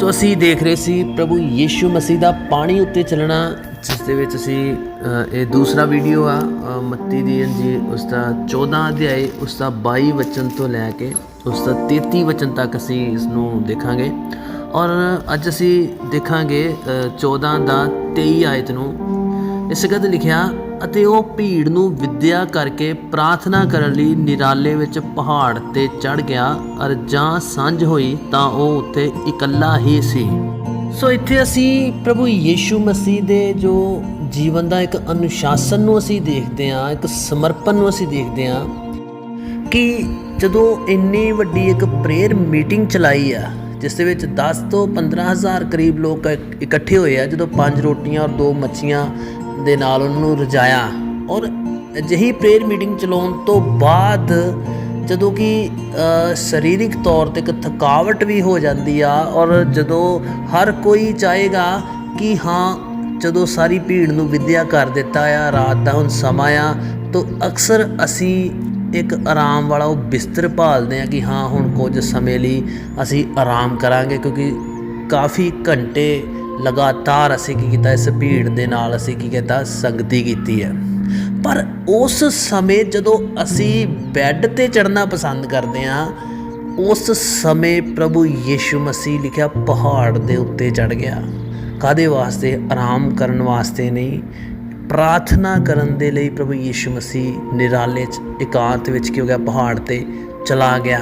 ਸੋ ਅਸੀਂ ਦੇਖ ਰਹੇ ਸੀ ਪ੍ਰਭੂ ਯੀਸ਼ੂ ਮਸੀਹ ਦਾ ਪਾਣੀ ਉੱਤੇ ਚੱਲਣਾ ਜਿਸ ਦੇ ਵਿੱਚ ਅਸੀਂ ਇਹ ਦੂਸਰਾ ਵੀਡੀਓ ਆ ਮੱਤੀ ਦੀ ਅੰਜੀ ਉਸ ਦਾ 14 ਅਧਿਆਏ ਉਸ ਦਾ 22 ਵਚਨ ਤੋਂ ਲੈ ਕੇ ਉਸ ਦਾ 33 ਵਚਨ ਤੱਕ ਅਸੀਂ ਇਸ ਨੂੰ ਦੇਖਾਂਗੇ। ਔਰ ਅੱਜ ਅਸੀਂ ਦੇਖਾਂਗੇ ਅ, 14 ਦਾ 23 ਆਇਤ ਨੂੰ। ਇਸ ਗਦ ਲਿਖਿਆ ਅਤੇ ਉਹ ਭੀੜ ਨੂੰ ਵਿਦਿਆ ਕਰਕੇ ਪ੍ਰਾਰਥਨਾ ਕਰਨ ਲਈ ਨਿਰਾਲੇ ਵਿੱਚ ਪਹਾੜ ਤੇ ਚੜ ਗਿਆ ਅਰ ਜਾਂ ਸਾਂਝ ਹੋਈ ਤਾਂ ਉਹ ਉੱਥੇ ਇਕੱਲਾ ਹੀ ਸੀ। ਸੋ ਇੱਥੇ ਅਸੀਂ ਪ੍ਰਭੂ ਯੀਸ਼ੂ ਮਸੀਹ ਦੇ ਜੋ ਜੀਵਨ ਦਾ ਇੱਕ ਅਨੁਸ਼ਾਸਨ ਨੂੰ ਅਸੀਂ ਦੇਖਦੇ ਹਾਂ, ਇੱਕ ਸਮਰਪਣ ਨੂੰ ਅਸੀਂ ਦੇਖਦੇ ਹਾਂ ਕਿ ਜਦੋਂ ਇੰਨੀ ਵੱਡੀ ਇੱਕ ਪ੍ਰੇਅਰ ਮੀਟਿੰਗ ਚਲਾਈ ਆ, ਜਿਸ ਦੇ ਵਿੱਚ 10 ਤੋਂ 15000 ਕਰੀਬ ਲੋਕ ਇਕੱਠੇ ਹੋਏ ਆ, ਜਦੋਂ ਪੰਜ ਰੋਟੀਆਂ ਔਰ ਦੋ ਮੱਛੀਆਂ ਦੇ ਨਾਲ ਉਹਨਾਂ ਨੂੰ ਰਜਾਇਆ। ਔਰ ਅਜਿਹੀ ਪ੍ਰੇਅਰ ਮੀਟਿੰਗ ਚਲਾਉਣ ਤੋਂ ਬਾਅਦ ਜਦੋਂ ਕਿ ਅ, ਸਰੀਰਿਕ ਤੌਰ ਤੇ ਇੱਕ ਥਕਾਵਟ ਵੀ ਹੋ ਜਾਂਦੀ ਆ ਔਰ ਜਦੋਂ ਹਰ ਕੋਈ ਚਾਹੇਗਾ ਕਿ ਹਾਂ ਜਦੋਂ ਸਾਰੀ ਭੀੜ ਨੂੰ ਵਿਦਿਆ ਕਰ ਦਿੱਤਾ ਆ ਰਾਤ ਦਾ ਹੁਣ ਸਮਾਂ ਆ ਤਾਂ ਅਕਸਰ ਅਸੀਂ ਇੱਕ ਆਰਾਮ ਵਾਲਾ ਉਹ ਬਿਸਤਰ ਭਾਲਦੇ ਆ ਕਿ ਹਾਂ ਹੁਣ ਕੁਝ ਸਮੇਂ ਲਈ ਅਸੀਂ ਆਰਾਮ ਕਰਾਂਗੇ ਕਿਉਂਕਿ ਕਾਫੀ ਘੰਟੇ ਲਗਾਤਾਰ ਅਸੀਂ ਕੀ ਕੀਤਾ, ਇਸ ਭੀੜ ਦੇ ਨਾਲ ਅਸੀਂ ਕੀ ਕੀਤਾ, ਸੰਗਤੀ ਕੀਤੀ ਹੈ। ਪਰ ਉਸ ਸਮੇਂ ਜਦੋਂ ਅਸੀਂ ਬੈੱਡ ਤੇ ਚੜਨਾ ਪਸੰਦ ਕਰਦੇ ਹਾਂ, ਉਸ ਸਮੇਂ ਪ੍ਰਭੂ ਯੀਸ਼ੂ ਮਸੀਹ ਲਿਖਿਆ ਪਹਾੜ ਦੇ ਉੱਤੇ ਚੜ ਗਿਆ। ਕਾਦੇ ਵਾਸਤੇ? ਆਰਾਮ ਕਰਨ ਵਾਸਤੇ ਨਹੀਂ। ਪ੍ਰਾਰਥਨਾ ਕਰਨ ਦੇ ਲਈ ਪ੍ਰਭੂ ਯੀਸ਼ੂ ਮਸੀਹ ਨਿਰਾਲੇ ਚ, ਇਕਾਂਤ ਵਿੱਚ ਕੀ ਹੋ ਗਿਆ? ਪਹਾੜ ਤੇ ਚਲਾ ਗਿਆ।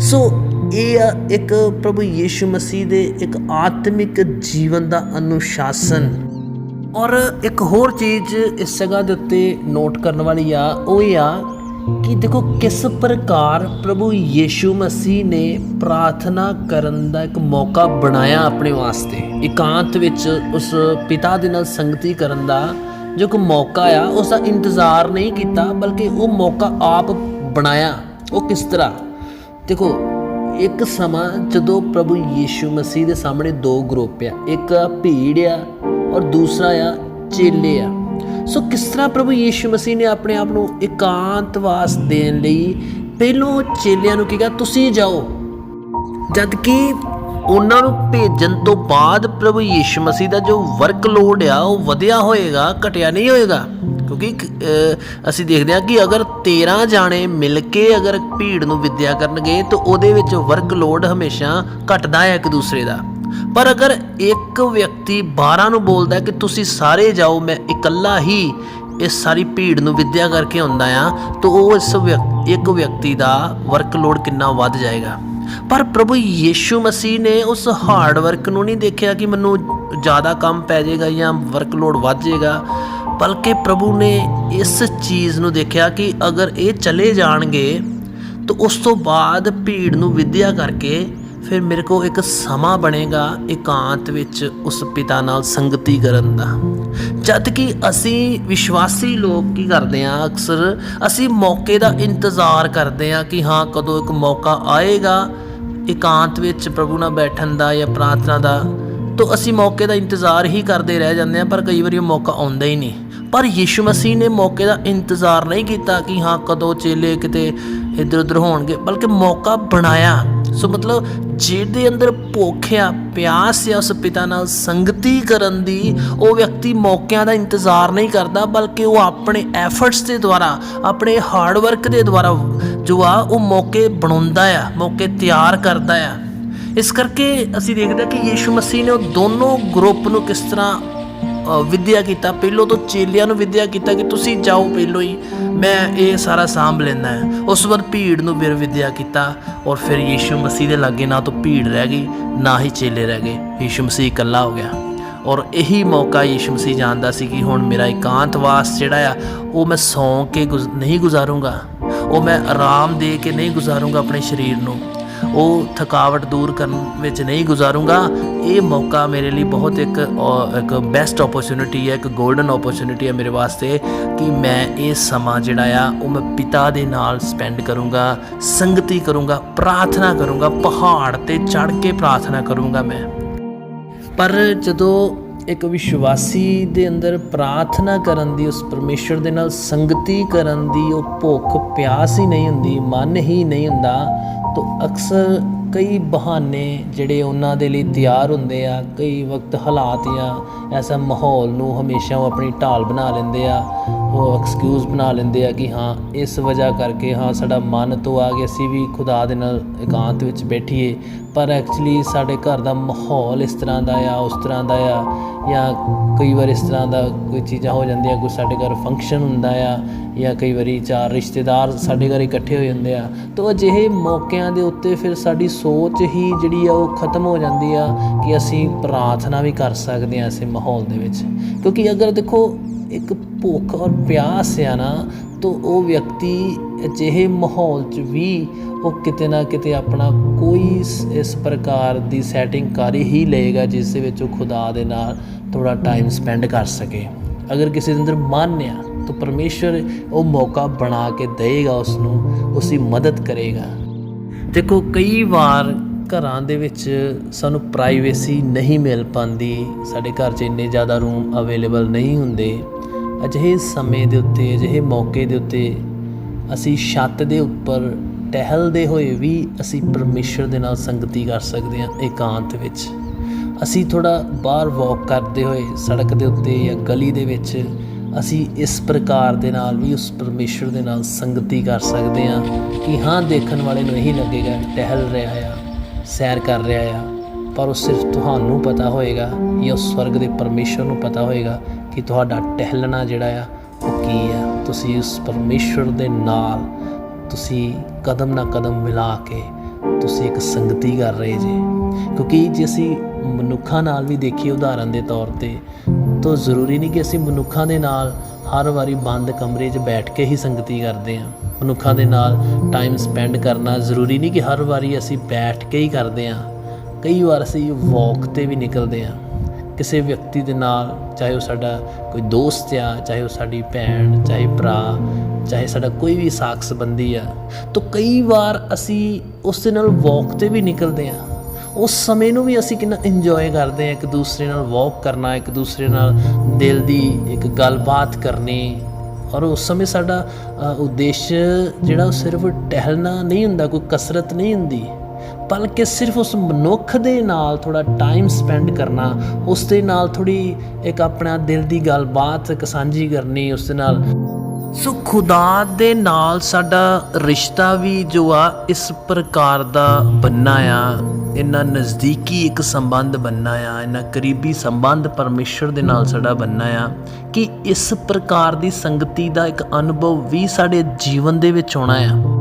ਸੋ ਇਹ ਆ ਇੱਕ ਪ੍ਰਭੂ ਯੀਸ਼ੂ ਮਸੀਹ ਦੇ ਇੱਕ ਆਤਮਿਕ ਜੀਵਨ ਦਾ ਅਨੁਸ਼ਾਸਨ। ਔਰ ਇੱਕ ਹੋਰ ਚੀਜ਼ ਇਸ ਜਗ੍ਹਾ ਦੇ ਉੱਤੇ ਨੋਟ ਕਰਨ ਵਾਲੀ ਆ, ਉਹ ਇਹ ਆ ਕਿ ਦੇਖੋ ਕਿਸ ਪ੍ਰਕਾਰ ਪ੍ਰਭੂ ਯੀਸ਼ੂ ਮਸੀਹ ਨੇ ਪ੍ਰਾਰਥਨਾ ਕਰਨ ਦਾ ਇੱਕ ਮੌਕਾ ਬਣਾਇਆ ਆਪਣੇ ਵਾਸਤੇ। ਇਕਾਂਤ ਵਿੱਚ ਉਸ ਪਿਤਾ ਦੇ ਨਾਲ ਸੰਗਤੀ ਕਰਨ ਦਾ ਜੋ ਇੱਕ ਮੌਕਾ ਆ, ਉਸ ਦਾ ਇੰਤਜ਼ਾਰ ਨਹੀਂ ਕੀਤਾ, ਬਲਕਿ ਉਹ ਮੌਕਾ ਆਪ ਬਣਾਇਆ। ਉਹ ਕਿਸ ਤਰ੍ਹਾਂ? ਦੇਖੋ, ਇੱਕ ਸਮਾਂ ਜਦੋਂ ਪ੍ਰਭੂ ਯੀਸ਼ੂ ਮਸੀਹ ਦੇ ਸਾਹਮਣੇ ਦੋ ਗਰੁੱਪ ਆ, ਇੱਕ ਆ ਭੀੜ ਆ ਔਰ ਦੂਸਰਾ ਆ ਚੇਲੇ ਆ। ਸੋ ਕਿਸ ਤਰ੍ਹਾਂ ਪ੍ਰਭੂ ਯੀਸ਼ੂ ਮਸੀਹ ਨੇ ਆਪਣੇ ਆਪ ਨੂੰ ਇਕਾਂਤਵਾਸ ਦੇਣ ਲਈ ਪਹਿਲੋਂ ਚੇਲਿਆਂ ਨੂੰ ਕਿਹਾ, ਤੁਸੀਂ ਜਾਓ। ਜਦ ਕਿ ਉਹਨਾਂ ਨੂੰ ਭੇਜਣ ਤੋਂ ਬਾਅਦ ਪ੍ਰਭੂ ਯੀਸ਼ੂ ਮਸੀਹ ਦਾ ਜੋ ਵਰਕਲੋਡ ਆ, ਉਹ ਵਧਿਆ ਹੋਏਗਾ, ਘਟਿਆ ਨਹੀਂ ਹੋਏਗਾ। ਕਿਉਂਕਿ ਅਸੀਂ ਦੇਖਦੇ ਹਾਂ ਕਿ ਅਗਰ 13 ਜਾਣੇ ਮਿਲ ਕੇ ਅਗਰ ਭੀੜ ਨੂੰ ਵਿਦਿਆ ਕਰਨਗੇ, ਤਾਂ ਉਹਦੇ ਵਿੱਚ ਵਰਕਲੋਡ ਹਮੇਸ਼ਾ ਘਟਦਾ ਹੈ ਇੱਕ ਦੂਸਰੇ ਦਾ। ਪਰ ਅਗਰ ਇੱਕ ਵਿਅਕਤੀ 12 ਨੂੰ ਬੋਲਦਾ ਕਿ ਤੁਸੀਂ ਸਾਰੇ ਜਾਓ, ਮੈਂ ਇਕੱਲਾ ਹੀ ਇਸ ਸਾਰੀ ਭੀੜ ਨੂੰ ਵਿਦਿਆ ਕਰਕੇ ਆਉਂਦਾ ਆ ਤਾਂ ਉਹ ਇਸ ਵਿਅਕ- ਇੱਕ ਵਿਅਕਤੀ ਦਾ ਵਰਕਲੋਡ ਕਿੰਨਾ ਵੱਧ ਜਾਏਗਾ। ਪਰ ਪ੍ਰਭੂ ਯੀਸ਼ੂ ਮਸੀਹ ਨੇ ਉਸ ਹਾਰਡ ਵਰਕ ਨੂੰ ਨਹੀਂ ਦੇਖਿਆ ਕਿ ਮੈਨੂੰ ਜ਼ਿਆਦਾ ਕੰਮ ਪੈ ਜਾਏਗਾ ਜਾਂ ਵਰਕਲੋਡ ਵੱਧ ਜਾਏਗਾ। ਬਲਕਿ ਪ੍ਰਭੂ ਨੇ ਇਸ ਚੀਜ਼ ਨੂੰ ਦੇਖਿਆ ਕਿ ਅਗਰ ਇਹ ਚਲੇ ਜਾਣਗੇ, ਤਾਂ ਉਸ ਤੋਂ ਬਾਅਦ ਭੀੜ ਨੂੰ ਵਿਦਿਆ ਕਰਕੇ ਫਿਰ ਮੇਰੇ ਕੋਲ ਇੱਕ ਸਮਾਂ ਬਣੇਗਾ ਇਕਾਂਤ ਵਿੱਚ ਉਸ ਪਿਤਾ ਨਾਲ ਸੰਗਤੀ ਕਰਨ ਦਾ। ਜਦ ਕਿ ਅਸੀਂ ਵਿਸ਼ਵਾਸੀ ਲੋਕ ਕੀ ਕਰਦੇ ਆ ਅਕਸਰ? ਅਸੀਂ ਮੌਕੇ ਦਾ ਇੰਤਜ਼ਾਰ ਕਰਦੇ ਆ ਕਿ ਹਾਂ, ਕਦੋਂ ਇੱਕ ਮੌਕਾ ਆਏਗਾ ਇਕਾਂਤ ਵਿੱਚ ਪ੍ਰਭੂ ਨਾਲ ਬੈਠਣ ਦਾ ਜਾਂ ਪ੍ਰਾਰਥਨਾ ਦਾ, ਤਾਂ ਅਸੀਂ ਮੌਕੇ ਦਾ ਇੰਤਜ਼ਾਰ ਹੀ ਕਰਦੇ ਰਹਿ ਜਾਂਦੇ ਆ ਪਰ ਕਈ ਵਾਰੀ ਉਹ ਮੌਕਾ ਆਉਂਦਾ ਹੀ ਨਹੀਂ। ਪਰ ਯੀਸ਼ੂ ਮਸੀਹ ਨੇ ਮੌਕੇ ਦਾ ਇੰਤਜ਼ਾਰ ਨਹੀਂ ਕੀਤਾ ਕਿ ਹਾਂ, ਕਦੋਂ ਚੇਲੇ ਕਿਤੇ ਇੱਧਰ ਉੱਧਰ ਹੋਣਗੇ, ਬਲਕਿ ਮੌਕਾ ਬਣਾਇਆ। ਸੋ ਮਤਲਬ ਜਿਹਦੇ ਅੰਦਰ ਭੁੱਖ ਆ ਪਿਆਸ ਆ, ਉਸ ਪਿਤਾ ਨਾਲ ਸੰਗਤੀ ਕਰਨ ਦੀ, ਉਹ ਵਿਅਕਤੀ ਮੌਕਿਆਂ ਦਾ ਇੰਤਜ਼ਾਰ ਨਹੀਂ ਕਰਦਾ, ਬਲਕਿ ਉਹ ਆਪਣੇ ਐਫਰਟਸ ਦੇ ਦੁਆਰਾ, ਆਪਣੇ ਹਾਰਡ ਵਰਕ ਦੇ ਦੁਆਰਾ ਜੋ ਆ, ਉਹ ਮੌਕੇ ਬਣਾਉਂਦਾ ਆ, ਮੌਕੇ ਤਿਆਰ ਕਰਦਾ ਆ। ਇਸ ਕਰਕੇ ਅਸੀਂ ਦੇਖਦੇ ਹਾਂ ਕਿ ਯੀਸ਼ੂ ਮਸੀਹ ਨੇ ਉਹ ਦੋਨੋਂ ਗਰੁੱਪ ਨੂੰ ਕਿਸ ਤਰ੍ਹਾਂ ਵਿਦਿਆ ਕੀਤਾ। ਪਹਿਲੋਂ ਤੋਂ ਚੇਲਿਆਂ ਨੂੰ ਵਿਦਿਆ ਕੀਤਾ ਕਿ ਤੁਸੀਂ ਜਾਓ ਪਹਿਲੋਂ ਹੀ। ਮੈਂ ਇਹ ਸਾਰਾ ਸਾਂਭ ਲੈਂਦਾ ਹੈ। ਉਸ ਤੋਂ ਬਾਅਦ ਭੀੜ ਨੂੰ ਫਿਰ ਵਿਦਿਆ ਕੀਤਾ ਔਰ ਫਿਰ ਯੀਸ਼ੂ ਮਸੀਹ ਦੇ ਲਾਗੇ ਨਾ ਤਾਂ ਭੀੜ ਰਹਿ ਗਈ, ਨਾ ਹੀ ਚੇਲੇ ਰਹਿ ਗਏ। ਯੀਸ਼ੂ ਮਸੀਹ ਇਕੱਲਾ ਹੋ ਗਿਆ। ਔਰ ਇਹੀ ਮੌਕਾ ਯੀਸ਼ੂ ਮਸੀਹ ਜਾਣਦਾ ਸੀ ਕਿ ਹੁਣ ਮੇਰਾ ਇਕਾਂਤਵਾਸ ਜਿਹੜਾ ਆ, ਉਹ ਮੈਂ ਸੌਂ ਕੇ ਗੁਜ਼- ਨਹੀਂ ਗੁਜ਼ਾਰੂੰਗਾ। ਉਹ ਮੈਂ ਆਰਾਮ ਦੇ ਕੇ ਨਹੀਂ ਗੁਜ਼ਾਰੂੰਗਾ ਆਪਣੇ ਸਰੀਰ ਨੂੰ। ਉਹ ਥਕਾਵਟ ਦੂਰ ਕਰਨ ਵਿੱਚ ਨਹੀਂ ਗੁਜ਼ਾਰੂੰਗਾ। ਇਹ ਮੌਕਾ ਮੇਰੇ ਲਈ ਬਹੁਤ ਇੱਕ ਇੱਕ ਬੈਸਟ ਓਪਰਚ्युनिटी ਹੈ, ਇੱਕ ਗੋਲਡਨ ਓਪਰਚ्युनिटी ਹੈ ਮੇਰੇ ਵਾਸਤੇ ਕਿ ਮੈਂ ਇਹ ਸਮਾਂ ਜਿਹੜਾ ਆ, ਉਹ ਮੈਂ ਪਿਤਾ ਦੇ ਨਾਲ ਸਪੈਂਡ ਕਰੂੰਗਾ, ਸੰਗਤੀ ਕਰੂੰਗਾ, ਪ੍ਰਾਰਥਨਾ ਕਰੂੰਗਾ, ਪਹਾੜ ਤੇ ਚੜ ਕੇ ਪ੍ਰਾਰਥਨਾ ਕਰੂੰਗਾ ਮੈਂ। ਪਰ ਜਦੋਂ ਇੱਕ ਵਿਸ਼ਵਾਸੀ ਦੇ ਅੰਦਰ ਪ੍ਰਾਰਥਨਾ ਕਰਨ ਦੀ, ਉਸ ਪਰਮੇਸ਼ਰ ਦੇ ਨਾਲ ਸੰਗਤੀ ਕਰਨ ਦੀ ਉਹ ਭੁੱਖ ਪਿਆਸ ਹੀ ਨਹੀਂ ਹੁੰਦੀ, ਮਨ ਹੀ ਨਹੀਂ ਹੁੰਦਾ ਤਾਂ ਅਕਸਰ ਕਈ ਬਹਾਨੇ ਜਿਹੜੇ ਉਹਨਾਂ ਦੇ ਲਈ ਤਿਆਰ ਹੁੰਦੇ ਆ, ਕਈ ਵਕਤ ਹਾਲਾਤ ਜਾਂ ਐਸਾ ਮਾਹੌਲ ਨੂੰ ਹਮੇਸ਼ਾ ਉਹ ਆਪਣੀ ਢਾਲ ਬਣਾ ਲੈਂਦੇ ਆ। ਉਹ ਐਕਸਕਿਊਜ਼ ਬਣਾ ਲੈਂਦੇ ਆ ਕਿ ਹਾਂ, ਇਸ ਵਜ੍ਹਾ ਕਰਕੇ ਹਾਂ, ਸਾਡਾ ਮਨ ਤੋਂ ਆ ਕਿ ਅਸੀਂ ਵੀ ਖੁਦਾ ਦੇ ਨਾਲ ਇਕਾਂਤ ਵਿੱਚ ਬੈਠੀਏ। ਪਰ ਐਕਚੁਅਲੀ ਸਾਡੇ ਘਰ ਦਾ ਮਾਹੌਲ ਇਸ ਤਰ੍ਹਾਂ ਦਾ ਆ, ਉਸ ਤਰ੍ਹਾਂ ਦਾ ਆ, ਜਾਂ ਕਈ ਵਾਰ ਇਸ ਤਰ੍ਹਾਂ ਦਾ ਕੋਈ ਚੀਜ਼ਾਂ ਹੋ ਜਾਂਦੀਆਂ, ਕੋਈ ਸਾਡੇ ਘਰ ਫੰਕਸ਼ਨ ਹੁੰਦਾ ਆ, ਜਾਂ ਕਈ ਵਾਰੀ ਚਾਰ ਰਿਸ਼ਤੇਦਾਰ ਸਾਡੇ ਘਰ ਇਕੱਠੇ ਹੋ ਜਾਂਦੇ ਆ। ਤਾਂ ਅਜਿਹੇ ਮੌਕਿਆਂ ਦੇ ਉੱਤੇ ਫਿਰ ਸਾਡੀ ਸੋਚ ਹੀ ਜਿਹੜੀ ਆ, ਉਹ ਖਤਮ ਹੋ ਜਾਂਦੀ ਆ ਕਿ ਅਸੀਂ ਪ੍ਰਾਰਥਨਾ ਵੀ ਕਰ ਸਕਦੇ ਆ ਐਸੇ ਮਾਹੌਲ ਦੇ ਵਿੱਚ। ਕਿਉਂਕਿ ਅਗਰ ਦੇਖੋ ਇੱਕ ਭੁੱਖ ਔਰ ਪਿਆਸ ਆ ਨਾ, ਤਾਂ ਉਹ ਵਿਅਕਤੀ ਅਜਿਹੇ ਮਾਹੌਲ 'ਚ ਵੀ ਉਹ ਕਿਤੇ ਨਾ ਕਿਤੇ ਆਪਣਾ ਕੋਈ ਇਸ- ਪ੍ਰਕਾਰ ਦੀ ਸੈਟਿੰਗ ਕਰ ਹੀ ਲਏਗਾ, ਜਿਸ ਦੇ ਵਿੱਚ ਉਹ ਖੁਦਾ ਦੇ ਨਾਲ ਥੋੜਾ ਟਾਈਮ ਸਪੈਂਡ ਕਰ ਸਕੇ। ਅਗਰ ਕਿਸੇ ਦੇ ਅੰਦਰ ਮਨ ਆ, ਤਾਂ ਪਰਮੇਸ਼ਰ ਉਹ ਮੌਕਾ ਬਣਾ ਕੇ ਦੇਗਾ ਉਸ ਨੂੰ ਉਸ ਮਦਦ ਕਰੇਗਾ। ਦੇਖੋ, ਕਈ ਵਾਰ ਘਰਾਂ ਦੇ ਵਿੱਚ ਸਾਨੂੰ ਪ੍ਰਾਈਵੇਸੀ ਨਹੀਂ ਮਿਲ ਪਾਉਂਦੀ, ਸਾਡੇ ਘਰ 'ਚ ਇੰਨੇ ਜ਼ਿਆਦਾ ਰੂਮ ਅਵੇਲੇਬਲ ਨਹੀਂ ਹੁੰਦੇ। ਅਜਿਹੇ ਸਮੇਂ ਦੇ ਉੱਤੇ, ਅਜਿਹੇ ਮੌਕੇ ਦੇ ਉੱਤੇ ਅਸੀਂ ਛੱਤ ਦੇ ਉੱਪਰ ਟਹਿਲਦੇ ਹੋਏ ਵੀ ਅਸੀਂ ਪਰਮੇਸ਼ਰ ਦੇ ਨਾਲ ਸੰਗਤੀ ਕਰ ਸਕਦੇ ਹਾਂ ਇਕਾਂਤ ਵਿੱਚ। ਅਸੀਂ ਥੋੜਾ ਬਾਹਰ ਵਾਕ ਕਰਦੇ ਹੋਏ, ਸੜਕ ਦੇ ਉੱਤੇ ਜਾਂ ਗਲੀ ਦੇ ਵਿੱਚ ਅਸੀਂ ਇਸ ਪ੍ਰਕਾਰ ਦੇ ਨਾਲ ਵੀ ਉਸ ਪਰਮੇਸ਼ਰ ਦੇ ਨਾਲ ਸੰਗਤੀ ਕਰ ਸਕਦੇ ਹਾਂ ਕਿ ਹਾਂ, ਦੇਖਣ ਵਾਲੇ ਨੂੰ ਇਹੀ ਲੱਗੇਗਾ, ਟਹਿਲ ਰਿਹਾ ਆ, ਸੈਰ ਕਰ ਰਿਹਾ ਆ, ਪਰ ਉਹ ਸਿਰਫ ਤੁਹਾਨੂੰ ਪਤਾ ਹੋਏਗਾ ਜਾਂ ਉਸ ਸਵਰਗ ਦੇ ਪਰਮੇਸ਼ਰ ਨੂੰ ਪਤਾ ਹੋਏਗਾ ਕਿ ਤੁਹਾਡਾ ਟਹਿਲਣਾ ਜਿਹੜਾ ਆ, ਉਹ ਕੀ ਆ? ਤੁਸੀਂ ਉਸ ਪਰਮੇਸ਼ਰ ਦੇ ਨਾਲ ਤੁਸੀਂ ਕਦਮ ਨਾ ਕਦਮ ਮਿਲਾ ਕੇ ਤੁਸੀਂ ਇੱਕ ਸੰਗਤੀ ਕਰ ਰਹੇ ਜੇ। ਕਿਉਂਕਿ ਜੇ ਅਸੀਂ ਮਨੁੱਖਾਂ ਨਾਲ ਵੀ ਦੇਖੀਏ ਉਦਾਹਰਨ ਦੇ ਤੌਰ ਤੇ, ਤਾਂ ਜ਼ਰੂਰੀ ਨਹੀਂ ਕਿ ਅਸੀਂ ਮਨੁੱਖਾਂ ਦੇ ਨਾਲ ਹਰ ਵਾਰੀ ਬੰਦ ਕਮਰੇ 'ਚ ਬੈਠ ਕੇ ਹੀ ਸੰਗਤੀ ਕਰਦੇ ਹਾਂ। ਮਨੁੱਖਾਂ ਦੇ ਨਾਲ ਟਾਈਮ ਸਪੈਂਡ ਕਰਨਾ ਜ਼ਰੂਰੀ ਨਹੀਂ ਕਿ ਹਰ ਵਾਰੀ ਅਸੀਂ ਬੈਠ ਕੇ ਹੀ ਕਰਦੇ ਹਾਂ। ਕਈ ਵਾਰ ਅਸੀਂ ਵਾਕ ਤੇ ਵੀ ਨਿਕਲਦੇ ਹਾਂ। ਕਿਸੇ ਵਿਅਕਤੀ ਦੇ ਨਾਲ, ਚਾਹੇ ਉਹ ਸਾਡਾ ਕੋਈ ਦੋਸਤ ਆ, ਚਾਹੇ ਉਹ ਸਾਡੀ ਭੈਣ, ਚਾਹੇ ਭਰਾ, ਚਾਹੇ ਸਾਡਾ ਕੋਈ ਵੀ ਸਾਖ ਸੰਬੰਧੀ ਆ, ਤਾਂ ਕਈ ਵਾਰ ਅਸੀਂ ਉਸ ਦੇ ਨਾਲ ਵਾਕ ਤੇ ਵੀ ਨਿਕਲਦੇ ਆ। ਉਸ ਸਮੇਂ ਨੂੰ ਵੀ ਅਸੀਂ ਕਿੰਨਾ ਇੰਜੋਏ ਕਰਦੇ ਆ ਇੱਕ ਦੂਸਰੇ ਨਾਲ ਵਾਕ ਕਰਨਾ, ਇੱਕ ਦੂਸਰੇ ਨਾਲ ਦਿਲ ਦੀ ਇੱਕ ਗੱਲਬਾਤ ਕਰਨੀ। ਔਰ ਉਸ ਸਮੇਂ ਸਾਡਾ ਉਦੇਸ਼ ਜਿਹੜਾ ਉਹ ਸਿਰਫ ਟਹਿਲਣਾ ਨਹੀਂ ਹੁੰਦਾ, ਕੋਈ ਕਸਰਤ ਨਹੀਂ ਹੁੰਦੀ। ਬਲਕਿ ਸਿਰਫ ਉਸ ਮਨੁੱਖ ਦੇ ਨਾਲ ਥੋੜਾ ਟਾਈਮ ਸਪੈਂਡ ਕਰਨਾ, ਉਸ ਦੇ ਨਾਲ ਥੋੜੀ ਇੱਕ ਆਪਣਾ ਦਿਲ ਦੀ ਗੱਲਬਾਤ, ਇੱਕ ਸਾਂਝੀ ਕਰਨੀ, ਉਸ ਦੇ ਨਾਲ। ਸੋ ਖੁਦਾ ਦੇ ਨਾਲ ਸਾਡਾ ਰਿਸ਼ਤਾ ਵੀ ਜੋ ਆ, ਇਸ ਪ੍ਰਕਾਰ ਦਾ ਬੰਨਾ ਆ। ਇੰਨਾ ਨਜ਼ਦੀਕੀ ਇੱਕ ਸੰਬੰਧ ਬੰਨਾ ਆ, ਇੰਨਾ ਕਰੀਬੀ ਸੰਬੰਧ ਪਰਮੇਸ਼ਰ ਦੇ ਨਾਲ ਸਾਡਾ ਬੰਨਾ ਆ ਕਿ ਇਸ ਪ੍ਰਕਾਰ ਦੀ ਸੰਗਤੀ ਦਾ ਇੱਕ ਅਨੁਭਵ ਵੀ ਸਾਡੇ ਜੀਵਨ ਦੇ ਵਿੱਚ ਆਉਣਾ ਆ।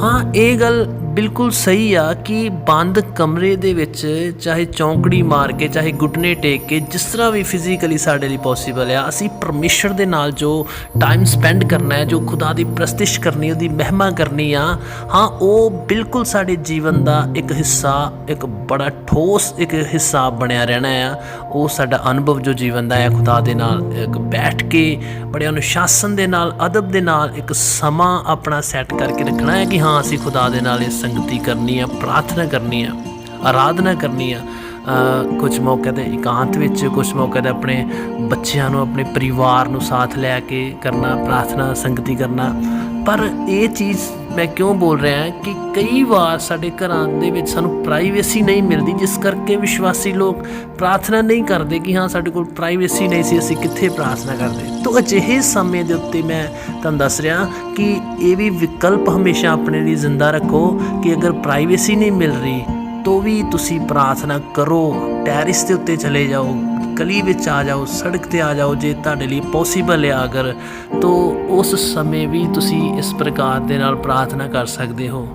ਹਾਂ, ਇਹ ਗੱਲ ਬਿਲਕੁਲ ਸਹੀ ਆ ਕਿ ਬੰਦ ਕਮਰੇ ਦੇ ਵਿੱਚ ਚਾਹੇ ਚੌਂਕੜੀ ਮਾਰ ਕੇ, ਚਾਹੇ ਗੁੱਟਨੇ ਟੇਕ ਕੇ, ਜਿਸ ਤਰ੍ਹਾਂ ਵੀ ਫਿਜ਼ੀਕਲੀ ਸਾਡੇ ਲਈ ਪੋਸੀਬਲ ਆ, ਅਸੀਂ ਪਰਮੇਸ਼ਰ ਦੇ ਨਾਲ ਜੋ ਟਾਈਮ ਸਪੈਂਡ ਕਰਨਾ ਹੈ, ਜੋ ਖੁਦਾ ਦੀ ਪ੍ਰਸਤਿਸ਼ ਕਰਨੀ, ਉਹਦੀ ਮਹਿਮਾ ਕਰਨੀ ਆ, ਹਾਂ, ਉਹ ਬਿਲਕੁਲ ਸਾਡੇ ਜੀਵਨ ਦਾ ਇੱਕ ਹਿੱਸਾ, ਇੱਕ ਬੜਾ ਠੋਸ ਇੱਕ ਹਿੱਸਾ ਬਣਿਆ ਰਹਿਣਾ ਆ। ਉਹ ਸਾਡਾ ਅਨੁਭਵ ਜੋ ਜੀਵਨ ਦਾ ਹੈ ਖੁਦਾ ਦੇ ਨਾਲ ਇੱਕ ਬੈਠ ਕੇ, ਬੜੇ ਅਨੁਸ਼ਾਸਨ ਦੇ ਨਾਲ, ਅਦਬ ਦੇ ਨਾਲ ਇੱਕ ਸਮਾਂ ਆਪਣਾ ਸੈੱਟ ਕਰਕੇ ਰੱਖਣਾ ਹੈ ਕਿ ਹਾਂ, ਅਸੀਂ ਖੁਦਾ ਦੇ ਨਾਲ ਇਸ ਸੰਗਤੀ ਕਰਨੀ ਆ ਪ੍ਰਾਰਥਨਾ ਕਰਨੀ ਆ ਆਰਾਧਨਾ ਕਰਨੀ ਆ। ਅ, ਕੁਝ ਮੌਕੇ ਤੇ ਇਕਾਂਤ ਵਿੱਚ ਕੁਝ ਮੌਕੇ ਤੇ ਆਪਣੇ ਬੱਚਿਆਂ ਨੂੰ ਆਪਣੇ ਪਰਿਵਾਰ ਨੂੰ ਸਾਥ ਲੈ ਕੇ ਕਰਨਾ ਪ੍ਰਾਰਥਨਾ ਸੰਗਤੀ ਕਰਨਾ। ਪਰ ਇਹ ਚੀਜ਼ ਮੈਂ ਕਿਉਂ ਬੋਲ ਰਿਹਾ ਕਿ ਕਈ ਵਾਰ ਸਾਡੇ ਘਰਾਂ ਦੇ ਵਿੱਚ ਸਾਨੂੰ ਪ੍ਰਾਈਵੇਸੀ ਨਹੀਂ ਮਿਲਦੀ, ਜਿਸ ਕਰਕੇ ਵਿਸ਼ਵਾਸੀ ਲੋਕ ਪ੍ਰਾਰਥਨਾ ਨਹੀਂ ਕਰਦੇ ਕਿ ਹਾਂ, ਸਾਡੇ ਕੋਲ ਪ੍ਰਾਈਵੇਸੀ ਨਹੀਂ ਸੀ, ਅਸੀਂ ਕਿੱਥੇ ਪ੍ਰਾਰਥਨਾ ਕਰਦੇ। ਤੋਂ ਅਜਿਹੇ ਸਮੇਂ ਦੇ ਉੱਤੇ ਮੈਂ ਤੁਹਾਨੂੰ ਦੱਸ ਰਿਹਾ ਕਿ ਇਹ ਵੀ ਵਿਕਲਪ ਹਮੇਸ਼ਾ ਆਪਣੇ ਲਈ ਜ਼ਿੰਦਾ ਰੱਖੋ ਕਿ ਅਗਰ ਪ੍ਰਾਈਵੇਸੀ ਨਹੀਂ ਮਿਲ ਰਹੀ, ਤੋ ਵੀ ਤੁਸੀਂ ਪ੍ਰਾਰਥਨਾ ਕਰੋ ਟੈਰਿਸ ਦੇ ਉੱਤੇ ਚਲੇ ਜਾਓ। ਗਲੀ ਵਿੱਚ ਆ ਜਾਓ, ਸੜਕ ਤੇ ਆ ਜਾਓ ਜੇ ਤੁਹਾਡੇ ਲਈ ਪੋਸੀਬਲ ਹੈ ਅਗਰ, ਤੋ ਉਸ ਸਮੇਂ ਵੀ ਤੁਸੀਂ ਇਸ ਪ੍ਰਕਾਰ ਦੇ ਨਾਲ ਪ੍ਰਾਰਥਨਾ ਕਰ ਸਕਦੇ ਹੋ।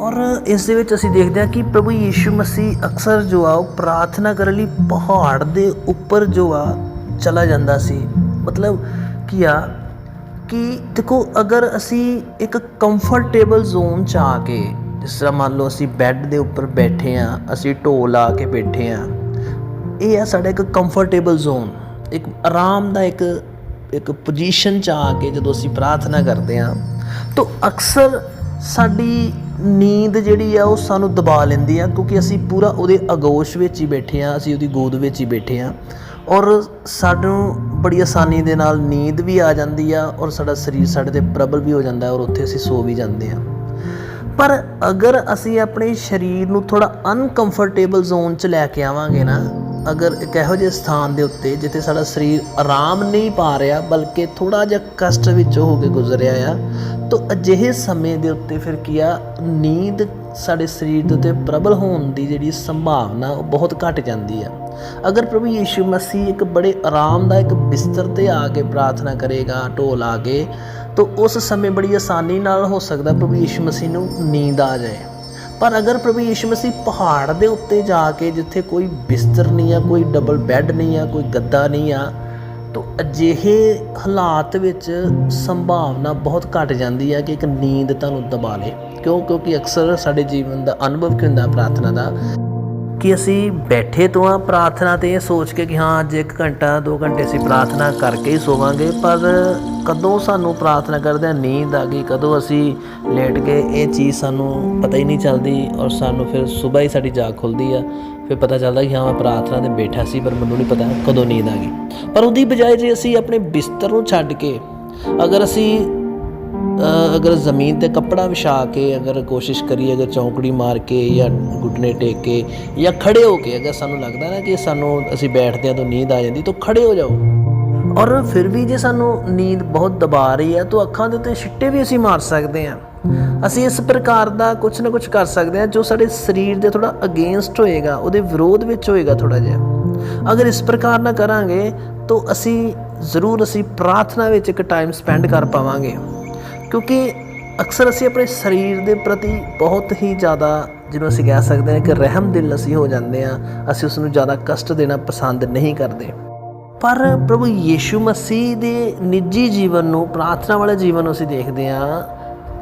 ਔਰ ਇਸ ਦੇ ਵਿੱਚ ਅਸੀਂ ਦੇਖਦੇ ਹਾਂ ਕਿ ਪ੍ਰਭੂ ਯੀਸ਼ੂ ਮਸੀਹ ਅਕਸਰ ਜੋ ਆ, ਉਹ ਪ੍ਰਾਰਥਨਾ ਕਰਨ ਲਈ ਪਹਾੜ ਦੇ ਉੱਪਰ ਜੋ ਆ, ਚਲਾ ਜਾਂਦਾ ਸੀ। ਮਤਲਬ ਕੀ ਆ, ਕਿ ਦੇਖੋ ਅਗਰ ਅਸੀਂ ਇੱਕ ਕੰਫਰਟੇਬਲ ਜ਼ੋਨ ਚ ਆ ਕੇ, ਜਿਸ ਤਰ੍ਹਾਂ ਮੰਨ ਲਓ ਅਸੀਂ ਬੈੱਡ ਦੇ ਉੱਪਰ ਬੈਠੇ ਆ ਅਸੀਂ ਢੋਲ ਲਾ ਕੇ ਬੈਠੇ ਆ ਇਹ ਆ ਸਾਡਾ ਇੱਕ ਕੰਫਰਟੇਬਲ ਜ਼ੋਨ ਇੱਕ ਆਰਾਮ ਦਾ ਇੱਕ ਇੱਕ ਪੋਜੀਸ਼ਨ ਚ ਆ ਕੇ ਜਦੋਂ ਅਸੀਂ ਪ੍ਰਾਰਥਨਾ ਕਰਦੇ ਹਾਂ, ਤਾਂ ਅਕਸਰ ਸਾਡੀ ਨੀਂਦ ਜਿਹੜੀ ਆ ਉਹ ਸਾਨੂੰ ਦਬਾ ਲੈਂਦੀ ਆ, ਕਿਉਂਕਿ ਅਸੀਂ ਪੂਰਾ ਉਹਦੇ ਅਗੋਸ਼ ਵਿੱਚ ਹੀ ਬੈਠੇ ਆ ਅਸੀਂ ਉਹਦੀ ਗੋਦ ਵਿੱਚ ਹੀ ਬੈਠੇ ਆ ਔਰ ਸਾਨੂੰ ਬੜੀ ਆਸਾਨੀ ਦੇ ਨਾਲ ਨੀਂਦ ਵੀ ਆ ਜਾਂਦੀ ਆ ਔਰ ਸਾਡਾ ਸਰੀਰ ਸਾਡੇ ਤੇ ਪ੍ਰਬਲ ਵੀ ਹੋ ਜਾਂਦਾ ਔਰ ਉੱਥੇ ਅਸੀਂ ਸੋ ਵੀ ਜਾਂਦੇ ਆ ਪਰ ਅਗਰ ਅਸੀਂ ਆਪਣੇ ਸਰੀਰ ਨੂੰ ਥੋੜਾ ਅਨਕੰਫਰਟੇਬਲ ਜ਼ੋਨ 'ਚ ਲੈ ਕੇ ਆਵਾਂਗੇ ਨਾ ਅਗਰ ਇੱਕ ਇਹੋ ਜਿਹੇ ਸਥਾਨ ਦੇ ਉੱਤੇ ਜਿੱਥੇ ਸਾਡਾ ਸਰੀਰ ਆਰਾਮ ਨਹੀਂ ਪਾ ਰਿਹਾ, ਬਲਕਿ ਥੋੜਾ ਜਿਹਾ ਕਸ਼ਟ ਵਿੱਚ ਹੋ ਕੇ ਗੁਜ਼ਰਿਆ ਆ, ਤਾਂ ਅਜਿਹੇ ਸਮੇਂ ਦੇ ਉੱਤੇ ਫਿਰ ਕੀ ਆ, ਨੀਂਦ ਸਾਡੇ ਸਰੀਰ ਦੇ ਉੱਤੇ ਪ੍ਰਬਲ ਹੋਣ ਦੀ ਜਿਹੜੀ ਸੰਭਾਵਨਾ ਉਹ ਬਹੁਤ ਘਟ ਜਾਂਦੀ ਆ। ਅਗਰ ਪ੍ਰਭੂ ਯੀਸ਼ੂ ਮਸੀਹ ਇੱਕ ਬੜੇ ਆਰਾਮਦਾਇਕ ਬਿਸਤਰ ਤੇ ਆ ਕੇ ਪ੍ਰਾਰਥਨਾ ਕਰੇਗਾ, ਢੋਲ ਆ ਕੇ, ਤਾਂ ਉਸ ਸਮੇਂ ਬੜੀ ਆਸਾਨੀ ਨਾਲ ਹੋ ਸਕਦਾ ਪ੍ਰਭੂ ਯੀਸ਼ੂ ਮਸੀਹ ਨੂੰ ਨੀਂਦ ਆ ਜਾਏ। ਪਰ ਅਗਰ ਪ੍ਰਭੂ ਯੀਸ਼ੂ ਮਸੀਹ ਪਹਾੜ ਦੇ ਉੱਤੇ ਜਾ ਕੇ ਜਿੱਥੇ ਕੋਈ ਬਿਸਤਰ ਨਹੀਂ ਆ, ਕੋਈ ਡਬਲ ਬੈੱਡ ਨਹੀਂ ਆ, ਕੋਈ ਗੱਦਾ ਨਹੀਂ ਆ, ਤਾਂ ਅਜਿਹੇ ਹਾਲਾਤ ਵਿੱਚ ਸੰਭਾਵਨਾ ਬਹੁਤ ਘਟ ਜਾਂਦੀ ਹੈ ਕਿ ਇੱਕ ਨੀਂਦ ਤੁਹਾਨੂੰ ਦਬਾ ਲੇ। ਕਿਉਂ? ਕਿਉਂਕਿ ਅਕਸਰ ਸਾਡੇ ਜੀਵਨ ਦਾ ਅਨੁਭਵ ਕੀ ਹੁੰਦਾ ਪ੍ਰਾਰਥਨਾ ਦਾ? ਕਿ ਅਸੀਂ ਬੈਠੇ ਤੋਂ ਆ ਪ੍ਰਾਰਥਨਾ ਤੇ ਇਹ ਸੋਚ ਕੇ ਕਿ ਹਾਂ, ਅੱਜ 1 ਘੰਟਾ 2 ਘੰਟੇ ਅਸੀਂ ਪ੍ਰਾਰਥਨਾ ਕਰਕੇ ਹੀ ਸੋਵਾਂਗੇ, ਪਰ ਕਦੋਂ ਸਾਨੂੰ ਪ੍ਰਾਰਥਨਾ ਕਰਦਿਆਂ ਨੀਂਦ ਆ ਗਈ, ਕਦੋਂ ਅਸੀਂ ਲੇਟ ਗਏ ਇਹ ਚੀਜ਼ ਸਾਨੂੰ ਪਤਾ ਹੀ ਨਹੀਂ ਚੱਲਦੀ ਔਰ ਸਾਨੂੰ ਫਿਰ ਸਵੇਰ ਹੀ ਸਾਡੀ ਜਾਗ ਖੁੱਲਦੀ ਆ, ਫਿਰ ਪਤਾ ਚੱਲਦਾ ਕਿ ਹਾਂ, ਮੈਂ ਪ੍ਰਾਰਥਨਾ ਤੇ ਬੈਠਾ ਸੀ, ਪਰ ਮੈਨੂੰ ਨਹੀਂ ਪਤਾ ਕਦੋਂ ਨੀਂਦ ਆ ਗਈ। ਪਰ ਉਹਦੀ ਬਜਾਏ ਜੇ ਅਸੀਂ ਆਪਣੇ ਬਿਸਤਰ ਨੂੰ ਛੱਡ ਕੇ, ਅਗਰ ਅਸੀਂ ਅਗਰ ਜ਼ਮੀਨ ਤੇ ਕੱਪੜਾ ਵਿਛਾ ਕੇ ਅਗਰ ਕੋਸ਼ਿਸ਼ ਕਰੀਏ ਅਗਰ ਚੌਂਕੜੀ ਮਾਰ ਕੇ ਜਾਂ ਘੁਟਨੇ ਟੇਕ ਕੇ ਜਾਂ ਖੜੇ ਹੋ ਕੇ, ਅਗਰ ਸਾਨੂੰ ਲੱਗਦਾ ਨਾ ਕਿ ਸਾਨੂੰ ਅਸੀਂ ਬੈਠਦੇ ਹਾਂ ਤਾਂ ਨੀਂਦ ਆ ਜਾਂਦੀ, ਤਾਂ ਖੜੇ ਹੋ ਜਾਓ। ਔਰ ਫਿਰ ਵੀ ਜੇ ਸਾਨੂੰ ਨੀਂਦ ਬਹੁਤ ਦਬਾ ਰਹੀ ਹੈ, ਤਾਂ ਅੱਖਾਂ ਦੇ ਉੱਤੇ ਛਿੱਟੇ ਵੀ ਅਸੀਂ ਮਾਰ ਸਕਦੇ ਹਾਂ। ਅਸੀਂ ਇਸ ਪ੍ਰਕਾਰ ਦਾ ਕੁਝ ਨਾ ਕੁਝ ਕਰ ਸਕਦੇ ਹਾਂ, ਜੋ ਸਾਡੇ ਸਰੀਰ ਦੇ ਥੋੜਾ ਅਗੇਂਸਟ ਹੋਏਗਾ, ਉਹਦੇ ਵਿਰੋਧ ਵਿੱਚ ਹੋਏਗਾ ਥੋੜਾ ਜਿਹਾ। ਅਗਰ ਇਸ ਪ੍ਰਕਾਰ ਨਾ ਕਰਾਂਗੇ, ਤਾਂ ਅਸੀਂ ਜ਼ਰੂਰ ਅਸੀਂ ਪ੍ਰਾਰਥਨਾ ਵਿੱਚ ਇੱਕ ਟਾਈਮ ਸਪੈਂਡ ਕਰ ਪਾਵਾਂਗੇ। ਕਿਉਂਕਿ ਅਕਸਰ ਅਸੀਂ ਆਪਣੇ ਸਰੀਰ ਦੇ ਪ੍ਰਤੀ ਬਹੁਤ ਹੀ ਜ਼ਿਆਦਾ, ਜਿਹਨੂੰ ਅਸੀਂ ਕਹਿ ਸਕਦੇ ਹਾਂ ਕਿ ਰਹਿਮ ਦਿਲ ਅਸੀਂ ਹੋ ਜਾਂਦੇ ਹਾਂ, ਅਸੀਂ ਉਸ ਨੂੰ ਜ਼ਿਆਦਾ ਕਸ਼ਟ ਦੇਣਾ ਪਸੰਦ ਨਹੀਂ ਕਰਦੇ। ਪਰ ਪ੍ਰਭੂ ਯੀਸ਼ੂ ਮਸੀਹ ਦੇ ਨਿੱਜੀ ਜੀਵਨ ਨੂੰ, ਪ੍ਰਾਰਥਨਾ ਵਾਲੇ ਜੀਵਨ ਨੂੰ ਅਸੀਂ ਦੇਖਦੇ ਹਾਂ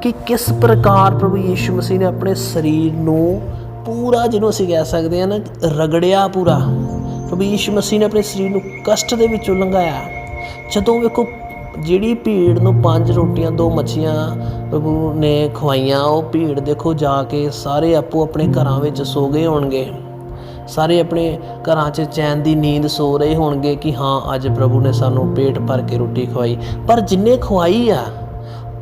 ਕਿ ਕਿਸ ਪ੍ਰਕਾਰ ਪ੍ਰਭੂ ਯੀਸ਼ੂ ਮਸੀਹ ਨੇ ਆਪਣੇ ਸਰੀਰ ਨੂੰ ਪੂਰਾ, ਜਿਹਨੂੰ ਅਸੀਂ ਕਹਿ ਸਕਦੇ ਹਾਂ ਨਾ ਰਗੜਿਆ ਪੂਰਾ। ਪ੍ਰਭੂ ਯੀਸ਼ੂ ਮਸੀਹ ਨੇ ਆਪਣੇ ਸਰੀਰ ਨੂੰ ਕਸ਼ਟ ਦੇ ਵਿੱਚੋਂ ਲੰਘਾਇਆ। ਜਦੋਂ ਵੇਖੋ ਜਿਹੜੀ ਭੀੜ ਨੂੰ ਪੰਜ ਰੋਟੀਆਂ, ਦੋ ਮੱਛੀਆਂ ਪ੍ਰਭੂ ਨੇ ਖਵਾਈਆਂ, ਉਹ ਭੀੜ ਦੇਖੋ ਜਾ ਕੇ ਸਾਰੇ ਆਪੋ ਆਪਣੇ ਘਰਾਂ ਵਿੱਚ ਸੋ ਗਏ ਹੋਣਗੇ। ਸਾਰੇ ਆਪਣੇ ਘਰਾਂ 'ਚ ਚੈਨ ਦੀ ਨੀਂਦ ਸੋ ਰਹੇ ਹੋਣਗੇ ਕਿ ਹਾਂ, ਅੱਜ ਪ੍ਰਭੂ ਨੇ ਸਾਨੂੰ ਪੇਟ ਭਰ ਕੇ ਰੋਟੀ ਖਵਾਈ। ਪਰ ਜਿੰਨੇ ਖਵਾਈ ਆ,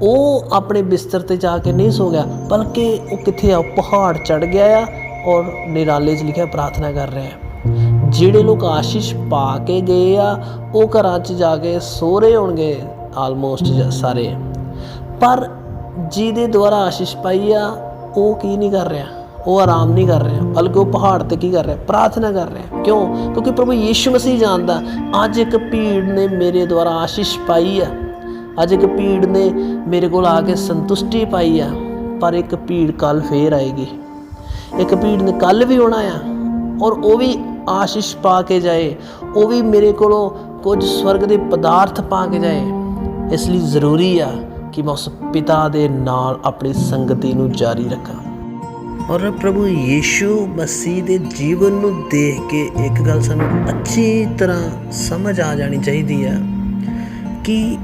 ਉਹ ਆਪਣੇ ਬਿਸਤਰ ਤੇ ਜਾ ਕੇ ਨਹੀਂ ਸੋ ਗਿਆ, ਬਲਕਿ ਉਹ ਕਿੱਥੇ ਆ ਪਹਾੜ ਚੜ ਗਿਆ ਆ ਔਰ ਨਿਰਾਲੇ 'ਚ ਲਿਖਿਆ ਪ੍ਰਾਰਥਨਾ ਕਰ ਰਿਹਾ ਹੈ। ਜਿਹੜੇ ਲੋਕ ਆਸ਼ੀਸ਼ ਪਾ ਕੇ ਗਏ ਆ, ਉਹ ਘਰਾਂ 'ਚ ਜਾ ਕੇ ਸੋ ਰਹੇ ਹੋਣਗੇ ਆਲਮੋਸਟ ਸਾਰੇ। ਪਰ ਜਿਹਦੇ ਦੁਆਰਾ ਆਸ਼ੀਸ਼ ਪਾਈ ਆ, ਉਹ ਕੀ ਨਹੀਂ ਕਰ ਰਿਹਾ? ਉਹ ਆਰਾਮ ਨਹੀਂ ਕਰ ਰਿਹਾ। ਬਲਕਿ ਉਹ ਪਹਾੜ ਤੇ ਕੀ ਕਰ ਰਿਹਾ? ਪ੍ਰਾਰਥਨਾ ਕਰ ਰਿਹਾ। ਕਿਉਂ? ਕਿਉਂਕਿ ਪ੍ਰਭੂ ਯੀਸ਼ੂ ਮਸੀਹ ਜਾਣਦਾ, ਅੱਜ ਇੱਕ ਭੀੜ ਨੇ ਮੇਰੇ ਦੁਆਰਾ ਆਸ਼ੀਸ਼ ਪਾਈ ਆ। ਅੱਜ ਇੱਕ ਭੀੜ ਨੇ ਮੇਰੇ ਕੋਲ ਆ ਕੇ ਸੰਤੁਸ਼ਟੀ ਪਾਈ ਆ। ਪਰ ਇੱਕ ਭੀੜ ਕੱਲ ਫੇਰ ਆਏਗੀ। ਇੱਕ ਭੀੜ ਨੇ ਕੱਲ ਵੀ ਆਉਣਾ ਆ, ਔਰ ਉਹ ਵੀ ਆਸ਼ੀਸ਼ ਪਾ ਕੇ ਜਾਏ, ਉਹ ਵੀ ਮੇਰੇ ਕੋਲੋਂ ਕੁਝ ਸਵਰਗ ਦੇ ਪਦਾਰਥ ਪਾ ਕੇ ਜਾਏ। ਇਸ ਲਈ ਜ਼ਰੂਰੀ ਆ ਕਿ ਮੈਂ ਉਸ ਪਿਤਾ ਦੇ ਨਾਲ ਆਪਣੀ ਸੰਗਤੀ ਨੂੰ ਜਾਰੀ ਰੱਖਾਂ। ਔਰ ਪ੍ਰਭੂ ਯੀਸ਼ੂ ਮਸੀਹ ਦੇ ਜੀਵਨ ਨੂੰ ਦੇਖ ਕੇ ਇੱਕ ਗੱਲ ਸਾਨੂੰ ਅੱਛੀ ਤਰ੍ਹਾਂ ਸਮਝ ਆ ਜਾਣੀ ਚਾਹੀਦੀ ਆ ਕਿ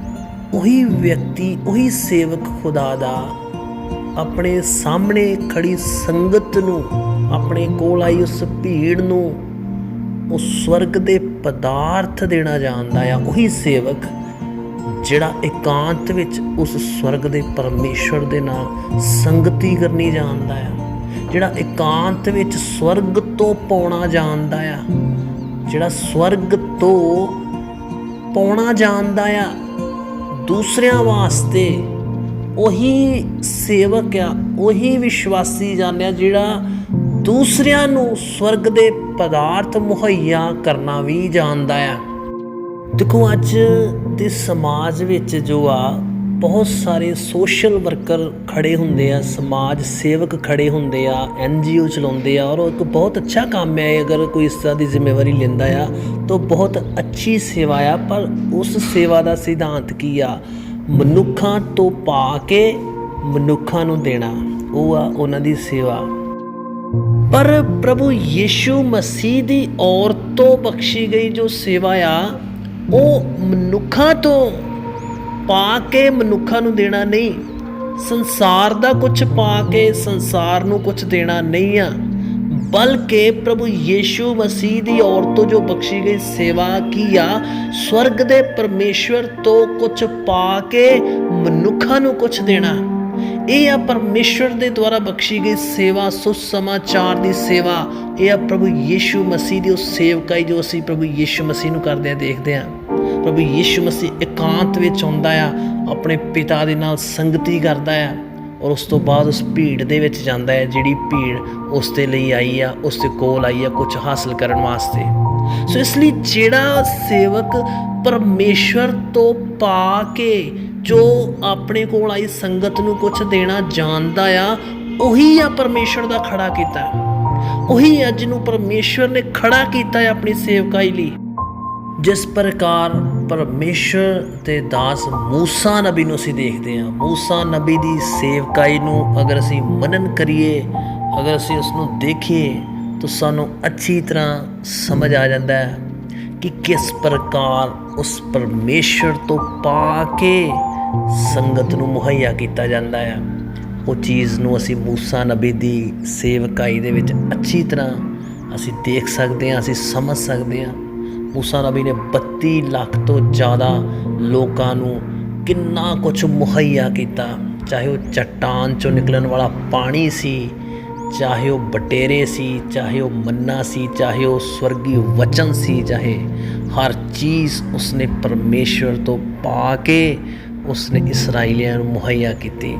ਉਹੀ ਵਿਅਕਤੀ, ਉਹੀ ਸੇਵਕ ਖੁਦਾ ਦਾ ਆਪਣੇ ਸਾਹਮਣੇ ਖੜੀ ਸੰਗਤ ਨੂੰ, ਆਪਣੇ ਕੋਲ ਆਈ ਉਸ ਭੀੜ ਨੂੰ ਉਹ ਸਵਰਗ ਦੇ ਪਦਾਰਥ ਦੇਣਾ ਜਾਣਦਾ ਆ, ਉਹੀ ਸੇਵਕ ਜਿਹੜਾ ਇਕਾਂਤ ਵਿੱਚ ਉਸ ਸਵਰਗ ਦੇ ਪਰਮੇਸ਼ਵਰ ਦੇ ਨਾਲ ਸੰਗਤੀ ਕਰਨੀ ਜਾਣਦਾ ਆ, ਜਿਹੜਾ ਇਕਾਂਤ ਵਿੱਚ ਸਵਰਗ ਤੋਂ ਪਾਉਣਾ ਜਾਣਦਾ ਆ, ਜਿਹੜਾ ਸਵਰਗ ਤੋਂ ਪਾਉਣਾ ਜਾਣਦਾ ਆ, ਦੂਸਰਿਆਂ ਵਾਸਤੇ ਉਹੀ ਸੇਵਕ ਆ, ਉਹੀ ਵਿਸ਼ਵਾਸੀ ਜਾਣਿਆ ਜਿਹੜਾ ਦੂਸਰਿਆਂ ਨੂੰ ਸਵਰਗ ਦੇ ਪਦਾਰਥ ਮੁਹੱਈਆ ਕਰਨਾ ਵੀ ਜਾਣਦਾ ਆ। ਦੇਖੋ, ਅੱਜ ਦੇ ਸਮਾਜ ਵਿੱਚ ਜੋ ਆ, ਬਹੁਤ ਸਾਰੇ ਸੋਸ਼ਲ ਵਰਕਰ ਖੜੇ ਹੁੰਦੇ ਆ, ਸਮਾਜ ਸੇਵਕ ਖੜੇ ਹੁੰਦੇ ਆ ਐਨਜੀਓ ਚਲਾਉਂਦੇ ਆ, ਔਰ ਉਹ ਇੱਕ ਬਹੁਤ ਅੱਛਾ ਕੰਮ ਹੈ ਅਗਰ ਕੋਈ ਇਸ ਤਰ੍ਹਾਂ ਦੀ ਜ਼ਿੰਮੇਵਾਰੀ ਲੈਂਦਾ ਆ, ਤਾਂ ਬਹੁਤ ਅੱਛੀ ਸੇਵਾ ਆ, ਪਰ ਉਸ ਸੇਵਾ ਦਾ ਸਿਧਾਂਤ ਕੀ ਆ? ਮਨੁੱਖਾਂ ਤੋਂ ਪਾ ਕੇ ਮਨੁੱਖਾਂ ਨੂੰ ਦੇਣਾ, ਉਹ ਆ ਉਹਨਾਂ ਦੀ ਸੇਵਾ। ਪਰ ਪ੍ਰਭੂ ਯੀਸ਼ੂ ਮਸੀਹ ਦੀ ਔਰਤ ਤੋਂ ਬਖਸ਼ੀ ਗਈ ਜੋ ਸੇਵਾ ਆ, ਉਹ ਮਨੁੱਖਾਂ ਤੋਂ ਪਾ ਕੇ ਮਨੁੱਖਾਂ ਨੂੰ ਦੇਣਾ ਨਹੀਂ। ਸੰਸਾਰ ਦਾ ਕੁਝ ਪਾ ਕੇ ਸੰਸਾਰ ਨੂੰ ਕੁਝ ਦੇਣਾ ਨਹੀਂ ਆ। ਬਲਕਿ ਪ੍ਰਭੂ ਯੀਸ਼ੂ ਮਸੀਹ ਦੀ ਔਰਤ ਤੋਂ ਜੋ ਬਖਸ਼ੀ ਗਈ ਸੇਵਾ ਕੀ ਆ, ਸਵਰਗ ਦੇ ਪਰਮੇਸ਼ਵਰ ਤੋਂ ਕੁਝ ਪਾ ਕੇ ਮਨੁੱਖਾਂ ਨੂੰ ਕੁਝ ਦੇਣਾ। ਇਹ ਆ ਪਰਮੇਸ਼ਵਰ ਦੇ ਦੁਆਰਾ ਬਖਸ਼ੀ ਗਈ ਸੇਵਾ, ਸੁਸਮਾਚਾਰ ਦੀ ਸੇਵਾ। ਇਹ ਆ ਪ੍ਰਭੂ ਯੀਸ਼ੂ ਮਸੀਹ ਦੀ ਉਹ ਸੇਵਕਾਈ ਜੋ ਅਸੀਂ ਪ੍ਰਭੂ ਯੀਸ਼ੂ ਮਸੀਹ ਨੂੰ ਕਰਦੇ ਆ, ਦੇਖਦੇ ਆ। ਪ੍ਰਭੂ ਯੀਸ਼ੂ ਮਸੀਹ ਇਕਾਂਤ ਵਿੱਚ ਆਉਂਦਾ ਆ, ਆਪਣੇ ਪਿਤਾ ਦੇ ਨਾਲ ਸੰਗਤੀ ਕਰਦਾ ਆ ਔਰ ਉਸ ਤੋਂ ਬਾਅਦ ਉਸ ਭੀੜ ਦੇ ਵਿੱਚ ਜਾਂਦਾ ਹੈ ਜਿਹੜੀ ਭੀੜ ਉਸ ਦੇ ਲਈ ਆਈ ਆ, ਉਸ ਦੇ ਕੋਲ ਆਈ ਆ ਕੁਝ ਹਾਸਲ ਕਰਨ ਵਾਸਤੇ। ਸੋ ਇਸ ਲਈ ਜਿਹੜਾ ਸੇਵਕ ਪਰਮੇਸ਼ਵਰ ਤੋਂ ਪਾ ਕੇ ਜੋ ਆਪਣੇ ਕੋਲ ਆਈ ਸੰਗਤ ਨੂੰ ਕੁਝ ਦੇਣਾ ਜਾਣਦਾ ਆ, ਉਹੀ ਆ ਪਰਮੇਸ਼ਵਰ ਦਾ ਖੜਾ ਕੀਤਾ। ਉਹੀ ਆ ਜਿਹਨੂੰ ਪਰਮੇਸ਼ਵਰ ਨੇ ਖੜਾ ਕੀਤਾ ਹੈ ਆਪਣੀ ਸੇਵਕਾਈ ਲਈ। ਜਿਸ ਪ੍ਰਕਾਰ ਪਰਮੇਸ਼ਰ ਦੇ ਦਾਸ ਮੂਸਾ ਨਬੀ ਨੂੰ ਅਸੀਂ ਦੇਖਦੇ ਹਾਂ। ਮੂਸਾ ਨਬੀ ਦੀ ਸੇਵਕਾਈ ਨੂੰ ਅਗਰ ਅਸੀਂ ਮਨਨ ਕਰੀਏ, ਅਗਰ ਅਸੀਂ ਉਸ ਨੂੰ ਦੇਖੀਏ, ਤਾਂ ਸਾਨੂੰ ਅੱਛੀ ਤਰ੍ਹਾਂ ਸਮਝ ਆ ਜਾਂਦਾ ਹੈ ਕਿ ਕਿਸ ਪ੍ਰਕਾਰ ਉਸ ਪਰਮੇਸ਼ਰ ਤੋਂ ਪਾ ਕੇ ਸੰਗਤ ਨੂੰ ਮੁਹੱਈਆ ਕੀਤਾ ਜਾਂਦਾ ਆ। ਉਹ ਚੀਜ਼ ਨੂੰ ਅਸੀਂ ਮੂਸਾ ਨਬੀ ਦੀ ਸੇਵਕਾਈ ਦੇ ਵਿੱਚ ਅੱਛੀ ਤਰ੍ਹਾਂ ਅਸੀਂ ਦੇਖ ਸਕਦੇ ਹਾਂ, ਅਸੀਂ ਸਮਝ ਸਕਦੇ ਹਾਂ। ਮੂਸਾ ਨਬੀ ਨੇ 32 ਲੱਖ ਤੋਂ ਜ਼ਿਆਦਾ ਲੋਕਾਂ ਨੂੰ ਕਿੰਨਾ ਕੁਝ ਮੁਹੱਈਆ ਕੀਤਾ। ਚਾਹੇ ਉਹ ਚਟਾਨ ਚੋਂ ਨਿਕਲਣ ਵਾਲਾ ਪਾਣੀ ਸੀ, ਚਾਹੇ ਉਹ ਬਟੇਰੇ ਸੀ, ਚਾਹੇ ਉਹ ਮੰਨਾ ਸੀ, ਚਾਹੇ ਉਹ ਸਵਰਗੀ ਵਚਨ ਸੀ, ਚਾਹੇ ਹਰ ਚੀਜ਼ ਉਸਨੇ ਪਰਮੇਸ਼ਵਰ ਤੋਂ ਪਾ ਕੇ ਉਸਨੇ ਇਸرائیਲੀਆਂ ਨੂੰ ਮੁਹੱਈਆ ਕੀਤੀ।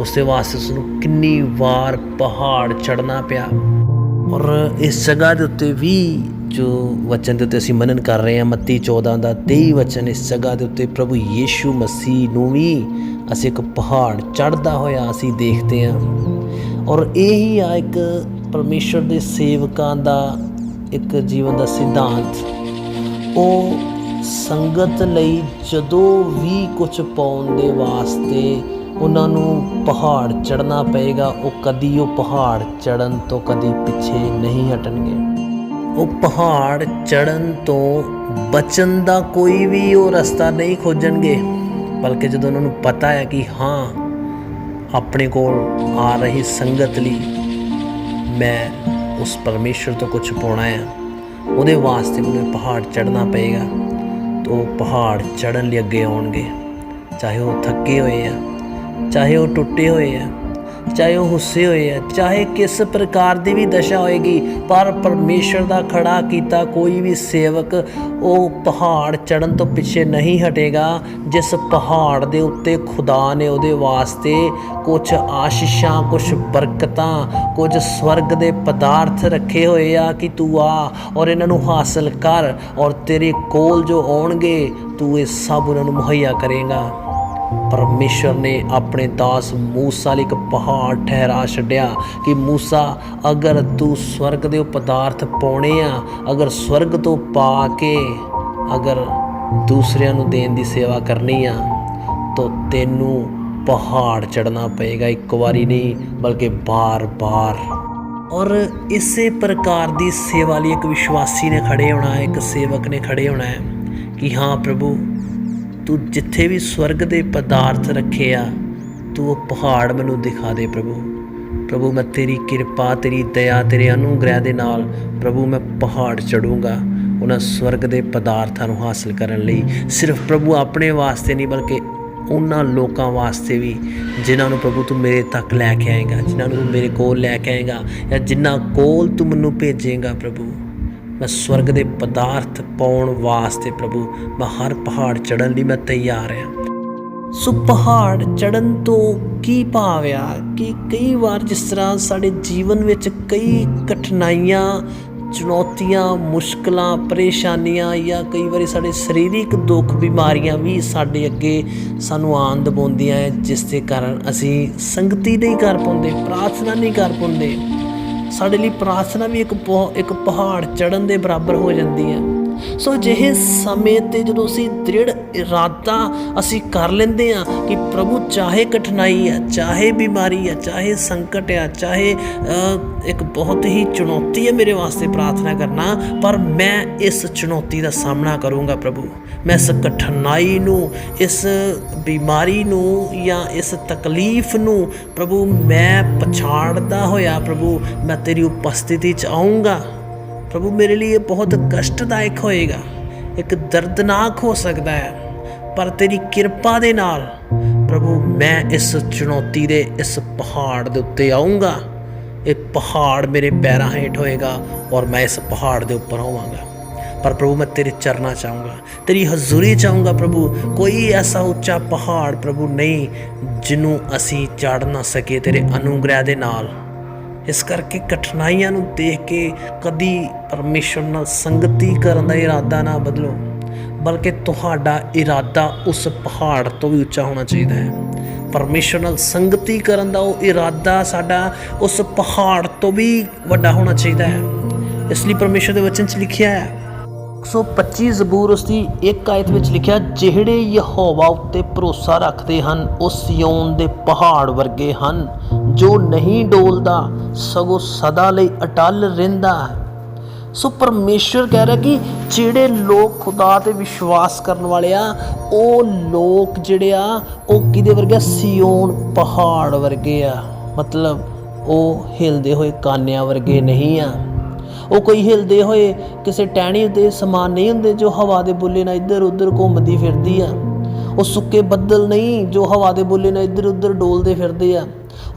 ਉਸਦੇ ਵਾਸਤੇ ਉਸਨੂੰ ਕਿੰਨੀ ਵਾਰ ਪਹਾੜ ਚੜਨਾ ਪਿਆ। ਔਰ ਇਸ ਜਗ੍ਹਾ ਦੇ ਉੱਤੇ ਵੀ ਜੋ ਵਚਨ ਦੇ ਉੱਤੇ ਅਸੀਂ ਮਨਨ ਕਰ ਰਹੇ ਹਾਂ, ਮੱਤੀ 14 ਦਾ 23 ਵਚਨ, ਇਸ ਜਗ੍ਹਾ ਦੇ ਉੱਤੇ ਪ੍ਰਭੂ ਯੀਸ਼ੂ ਮਸੀਹ ਨੂੰ ਵੀ ਅਸੀਂ ਇੱਕ ਪਹਾੜ ਚੜਦਾ ਹੋਇਆ ਅਸੀਂ ਦੇਖਦੇ ਹਾਂ। ਔਰ ਇਹ ਹੀ ਆ ਇੱਕ ਪਰਮੇਸ਼ਰ ਦੇ ਸੇਵਕਾਂ ਦਾ ਇੱਕ ਜੀਵਨ ਦਾ ਸਿਧਾਂਤ। ਉਹ ਸੰਗਤ ਲਈ ਜਦੋਂ ਵੀ ਕੁਝ ਪਾਉਣ ਦੇ ਵਾਸਤੇ ਉਹਨਾਂ ਨੂੰ ਪਹਾੜ ਚੜਨਾ ਪਏਗਾ, ਉਹ ਕਦੀ ਉਹ ਪਹਾੜ ਚੜਨ ਤੋਂ ਕਦੀ ਪਿੱਛੇ ਨਹੀਂ ਹਟਣਗੇ। ਉਹ ਪਹਾੜ ਚੜਨ ਤੋਂ ਬਚਣ ਦਾ ਕੋਈ ਵੀ ਉਹ ਰਸਤਾ ਨਹੀਂ ਖੋਜਣਗੇ, ਬਲਕਿ ਜਦੋਂ ਉਹਨਾਂ ਨੂੰ ਪਤਾ ਹੈ ਕਿ ਹਾਂ, ਆਪਣੇ ਕੋਲ ਆ ਰਹੀ ਸੰਗਤ ਲਈ ਮੈਂ ਉਸ ਪਰਮੇਸ਼ਰ ਤੋਂ ਕੁਝ ਪਾਉਣਾ ਹੈ, ਉਹਦੇ ਵਾਸਤੇ ਮੈਨੂੰ ਪਹਾੜ ਚੜਨਾ ਪਏਗਾ। ਉਹ ਪਹਾੜ ਚੜਨ ਲਈ ਅੱਗੇ ਆਉਣਗੇ। ਚਾਹੇ ਉਹ ਥੱਕੇ ਹੋਏ ਆ, ਚਾਹੇ ਉਹ ਟੁੱਟੇ ਹੋਏ ਆ। ਚਾਹੇ ਉਹ ਹੁੱਸੇ ਹੋਏ ਆ, ਚਾਹੇ ਕਿਸ ਪ੍ਰਕਾਰ ਦੀ ਵੀ ਦਸ਼ਾ ਹੋਏਗੀ, ਪਰ ਪਰਮੇਸ਼ਰ ਦਾ ਖੜਾ ਕੀਤਾ ਕੋਈ ਵੀ ਸੇਵਕ, ਉਹ ਪਹਾੜ ਚੜਨ ਤੋਂ ਪਿੱਛੇ ਨਹੀਂ ਹਟੇਗਾ। ਜਿਸ ਪਹਾੜ ਦੇ ਉੱਤੇ ਖੁਦਾ ਨੇ ਉਹਦੇ ਵਾਸਤੇ ਕੁਝ ਆਸ਼ੀਸ਼ਾਂ ਕੁਝ ਬਰਕਤਾਂ, ਕੁਝ ਸਵਰਗ ਦੇ ਪਦਾਰਥ ਰੱਖੇ ਹੋਏ ਆ ਕਿ ਤੂੰ ਆ ਔਰ ਇਹਨਾਂ ਨੂੰ ਹਾਸਲ ਕਰ ਔਰ ਤੇਰੇ ਕੋਲ ਜੋ ਆਉਣਗੇ, ਤੂੰ ਇਹ ਸਭ ਉਹਨਾਂ ਨੂੰ ਮੁਹੱਈਆ ਕਰੇਗਾ। ਪਰਮੇਸ਼ਰ ਨੇ ਆਪਣੇ ਦਾਸ ਮੂਸਾ ਲਈ ਇੱਕ ਪਹਾੜ ਠਹਿਰਾ ਛੱਡਿਆ ਕਿ ਮੂਸਾ, ਅਗਰ ਤੂੰ ਸਵਰਗ ਦੇ ਪਦਾਰਥ ਪਾਉਣੇ ਆ, ਅਗਰ ਸਵਰਗ ਤੋਂ ਪਾ ਕੇ ਅਗਰ ਦੂਸਰਿਆਂ ਨੂੰ ਦੇਣ ਦੀ ਸੇਵਾ ਕਰਨੀ ਆ, ਤਾਂ ਤੈਨੂੰ ਪਹਾੜ ਚੜਨਾ ਪਏਗਾ ਇੱਕ ਵਾਰੀ ਨਹੀਂ, ਬਲਕਿ ਬਾਰ-ਬਾਰ। ਔਰ ਇਸੇ ਪ੍ਰਕਾਰ ਦੀ ਸੇਵਾ ਲਈ ਇੱਕ ਵਿਸ਼ਵਾਸੀ ਨੇ ਖੜੇ ਹੋਣਾ ਹੈ, ਇੱਕ ਸੇਵਕ ਨੇ ਖੜੇ ਹੋਣਾ ਹੈ ਕਿ ਹਾਂ ਪ੍ਰਭੂ ਤੂੰ ਜਿੱਥੇ ਵੀ ਸਵਰਗ ਦੇ ਪਦਾਰਥ ਰੱਖੇ ਆ, ਤੂੰ ਉਹ ਪਹਾੜ ਮੈਨੂੰ ਦਿਖਾ ਦੇ ਪ੍ਰਭੂ। ਪ੍ਰਭੂ, ਮੈਂ ਤੇਰੀ ਕਿਰਪਾ, ਤੇਰੀ ਦਇਆ, ਤੇਰੇ ਅਨੁਗ੍ਰਹਿ ਦੇ ਨਾਲ ਪ੍ਰਭੂ, ਮੈਂ ਪਹਾੜ ਚੜੂੰਗਾ ਉਹਨਾਂ ਸਵਰਗ ਦੇ ਪਦਾਰਥਾਂ ਨੂੰ ਹਾਸਲ ਕਰਨ ਲਈ। ਸਿਰਫ ਪ੍ਰਭੂ ਆਪਣੇ ਵਾਸਤੇ ਨਹੀਂ, ਬਲਕਿ ਉਹਨਾਂ ਲੋਕਾਂ ਵਾਸਤੇ ਵੀ, ਜਿਨ੍ਹਾਂ ਨੂੰ ਪ੍ਰਭੂ ਤੂੰ ਮੇਰੇ ਤੱਕ ਲੈ ਕੇ ਆਏਗਾ, ਜਿਨ੍ਹਾਂ ਨੂੰ ਤੂੰ ਮੇਰੇ ਕੋਲ ਲੈ ਕੇ ਆਏਗਾ, ਜਾਂ ਜਿਨ੍ਹਾਂ ਕੋਲ ਤੂੰ ਮੈਨੂੰ ਭੇਜੇਗਾ ਪ੍ਰਭੂ। ਮੈਂ ਸਵਰਗ ਦੇ ਪਦਾਰਥ ਪਾਉਣ ਵਾਸਤੇ ਪ੍ਰਭੂ, ਮੈਂ ਹਰ ਪਹਾੜ ਚੜਨ ਲਈ ਮੈਂ ਤਿਆਰ ਹਾਂ। ਸੋ ਪਹਾੜ ਚੜਨ ਤੋਂ ਕੀ ਭਾਵ ਆ ਕਿ ਕਈ ਵਾਰ ਜਿਸ ਤਰ੍ਹਾਂ ਸਾਡੇ ਜੀਵਨ ਵਿੱਚ ਕਈ ਕਠਿਨਾਈਆਂ, ਚੁਣੌਤੀਆਂ, ਮੁਸ਼ਕਲਾਂ, ਪਰੇਸ਼ਾਨੀਆਂ ਜਾਂ ਕਈ ਵਾਰੀ ਸਾਡੇ ਸਰੀਰਕ ਦੁੱਖ, ਬਿਮਾਰੀਆਂ ਵੀ ਸਾਡੇ ਅੱਗੇ ਸਾਨੂੰ ਆਨੰਦ ਪਾਉਂਦੀਆਂ ਹੈ, ਜਿਸ ਦੇ ਕਾਰਨ ਅਸੀਂ ਸੰਗਤੀ ਨਹੀਂ ਕਰ ਪਾਉਂਦੇ, ਪ੍ਰਾਰਥਨਾ ਨਹੀਂ ਕਰ ਪਾਉਂਦੇ। ਸਾਡੇ ਲਈ ਪ੍ਰਾਰਥਨਾ ਵੀ ਇੱਕ ਬਹੁ- ਇੱਕ ਪਹਾੜ ਚੜਨ ਦੇ ਬਰਾਬਰ ਹੋ ਜਾਂਦੀ ਹੈ। ਸੋ ਜਿਹੇ ਸਮੇਂ ਤੇ ਜਦੋਂ ਅਸੀਂ ਦ੍ਰਿੜ ਇਰਾਦਾ ਅਸੀਂ ਕਰ ਲੈਂਦੇ ਆ ਕਿ ਪ੍ਰਭੂ ਚਾਹੇ ਕਠਿਨਾਈ ਆ ਚਾਹੇ ਬਿਮਾਰੀ ਆ ਚਾਹੇ ਸੰਕਟ ਆ ਚਾਹੇ ਇੱਕ ਬਹੁਤ ਹੀ ਚੁਣੌਤੀ ਹੈ ਮੇਰੇ ਵਾਸਤੇ ਪ੍ਰਾਰਥਨਾ ਕਰਨਾ, ਪਰ ਮੈਂ ਇਸ ਚੁਣੌਤੀ ਦਾ ਸਾਹਮਣਾ ਕਰੂੰਗਾ ਪ੍ਰਭੂ। ਮੈਂ ਇਸ ਕਠਿਨਾਈ ਨੂੰ, ਇਸ ਬਿਮਾਰੀ ਨੂੰ ਜਾਂ ਇਸ ਤਕਲੀਫ ਨੂੰ ਪ੍ਰਭੂ ਮੈਂ ਪਛਾੜਦਾ ਹੋਇਆ ਪ੍ਰਭੂ, ਮੈਂ ਤੇਰੀ ਉਪਸਥਿਤੀ ਚ ਆਉਂਗਾ ਪ੍ਰਭੂ ਮੇਰੇ ਲਈ ਇਹ ਬਹੁਤ ਕਸ਼ਟਦਾਇਕ ਹੋਏਗਾ। ਇੱਕ ਦਰਦਨਾਕ ਹੋ ਸਕਦਾ ਹੈ। ਪਰ ਤੇਰੀ ਕਿਰਪਾ ਦੇ ਨਾਲ, ਪ੍ਰਭੂ, ਮੈਂ ਇਸ ਚੁਣੌਤੀ ਦੇ ਇਸ ਪਹਾੜ ਦੇ ਉੱਤੇ ਆਉਂਗਾ ਇਹ ਪਹਾੜ ਮੇਰੇ ਪੈਰਾਂ ਹੇਠ ਹੋਏਗਾ ਔਰ ਮੈਂ ਇਸ ਪਹਾੜ ਦੇ ਉੱਪਰ ਹੋਵਾਂਗਾ ਪਰ ਪ੍ਰਭੂ, ਮੈਂ ਤੇਰੇ ਚਰਨਾ ਚਾਹੂੰਗਾ ਤੇਰੀ ਹਜ਼ੂਰੀ ਚਾਹੂੰਗਾ ਪ੍ਰਭੂ। ਕੋਈ ਐਸਾ ਉੱਚਾ ਪਹਾੜ ਪ੍ਰਭੂ ਨਹੀਂ ਜਿਹਨੂੰ ਅਸੀਂ ਚੜ ਨਾ ਸਕੀਏ ਤੇਰੇ ਅਨੁਗ੍ਰਹਿ ਦੇ ਨਾਲ। ਇਸ ਕਰਕੇ ਕਠਿਨਾਈਆਂ ਨੂੰ ਦੇਖ ਕੇ ਕਦੀ ਪਰਮੇਸ਼ਰ ਨਾਲ ਸੰਗਤੀ ਕਰਨ ਦਾ ਇਰਾਦਾ ਨਾ ਬਦਲੋ, ਬਲਕਿ ਤੁਹਾਡਾ ਇਰਾਦਾ ਉਸ ਪਹਾੜ ਤੋਂ ਵੀ ਉੱਚਾ ਹੋਣਾ ਚਾਹੀਦਾ ਹੈ। ਪਰਮੇਸ਼ਰ ਨਾਲ ਸੰਗਤੀ ਕਰਨ ਦਾ ਉਹ ਇਰਾਦਾ ਸਾਡਾ ਉਸ ਪਹਾੜ ਤੋਂ ਵੀ ਵੱਡਾ ਹੋਣਾ ਚਾਹੀਦਾ ਹੈ। ਇਸ ਲਈ ਪਰਮੇਸ਼ਰ ਦੇ ਵਚਨ 'ਚ ਲਿਖਿਆ ਹੈ 125 ਜ਼ਬੂਰ ਉਸ ਦੀ ਇੱਕ ਆਇਤ ਵਿੱਚ ਲਿਖਿਆ, ਜਿਹੜੇ ਯਹੋਵਾ ਉੱਤੇ ਭਰੋਸਾ ਰੱਖਦੇ ਹਨ, ਉਹ ਸਿਯੋਨ ਦੇ ਪਹਾੜ ਵਰਗੇ ਹਨ। ਜੋ ਨਹੀਂ ਡੋਲਦਾ, ਸਗੋਂ ਸਦਾ ਲਈ ਅਟਲ ਰਹਿੰਦਾ ਹੈ। ਸੋ ਪਰਮੇਸ਼ਰ ਕਹਿ ਰਿਹਾ ਕਿ ਜਿਹੜੇ ਲੋਕ ਖੁਦਾ ਤੇ ਵਿਸ਼ਵਾਸ ਕਰਨ ਵਾਲੇ ਆ, ਉਹ ਲੋਕ ਜਿਹੜੇ ਆ, ਉਹ ਕਿਹਦੇ ਵਰਗੇ ਆ? ਸਿਯੋਨ ਪਹਾੜ ਵਰਗੇ ਆ। ਮਤਲਬ ਉਹ ਹਿਲਦੇ ਹੋਏ ਕਾਨਿਆਂ ਵਰਗੇ ਨਹੀਂ ਆ। ਉਹ ਕੋਈ ਹਿਲਦੇ ਹੋਏ, ਕਿਸੇ ਟਹਿਣੀ ਉੱਤੇ ਸਮਾਨ ਨਹੀਂ ਹੁੰਦੇ, ਜੋ ਹਵਾ ਦੇ ਬੁੱਲੇ ਨਾਲ ਇੱਧਰ ਉੱਧਰ ਘੁੰਮਦੀ ਫਿਰਦੀ ਆ। ਉਹ ਸੁੱਕੇ ਬੱਦਲ ਨਹੀਂ, ਜੋ ਹਵਾ ਦੇ ਬੁੱਲੇ ਨਾਲ ਇੱਧਰ ਉੱਧਰ ਡੋਲਦੇ ਫਿਰਦੇ ਆ।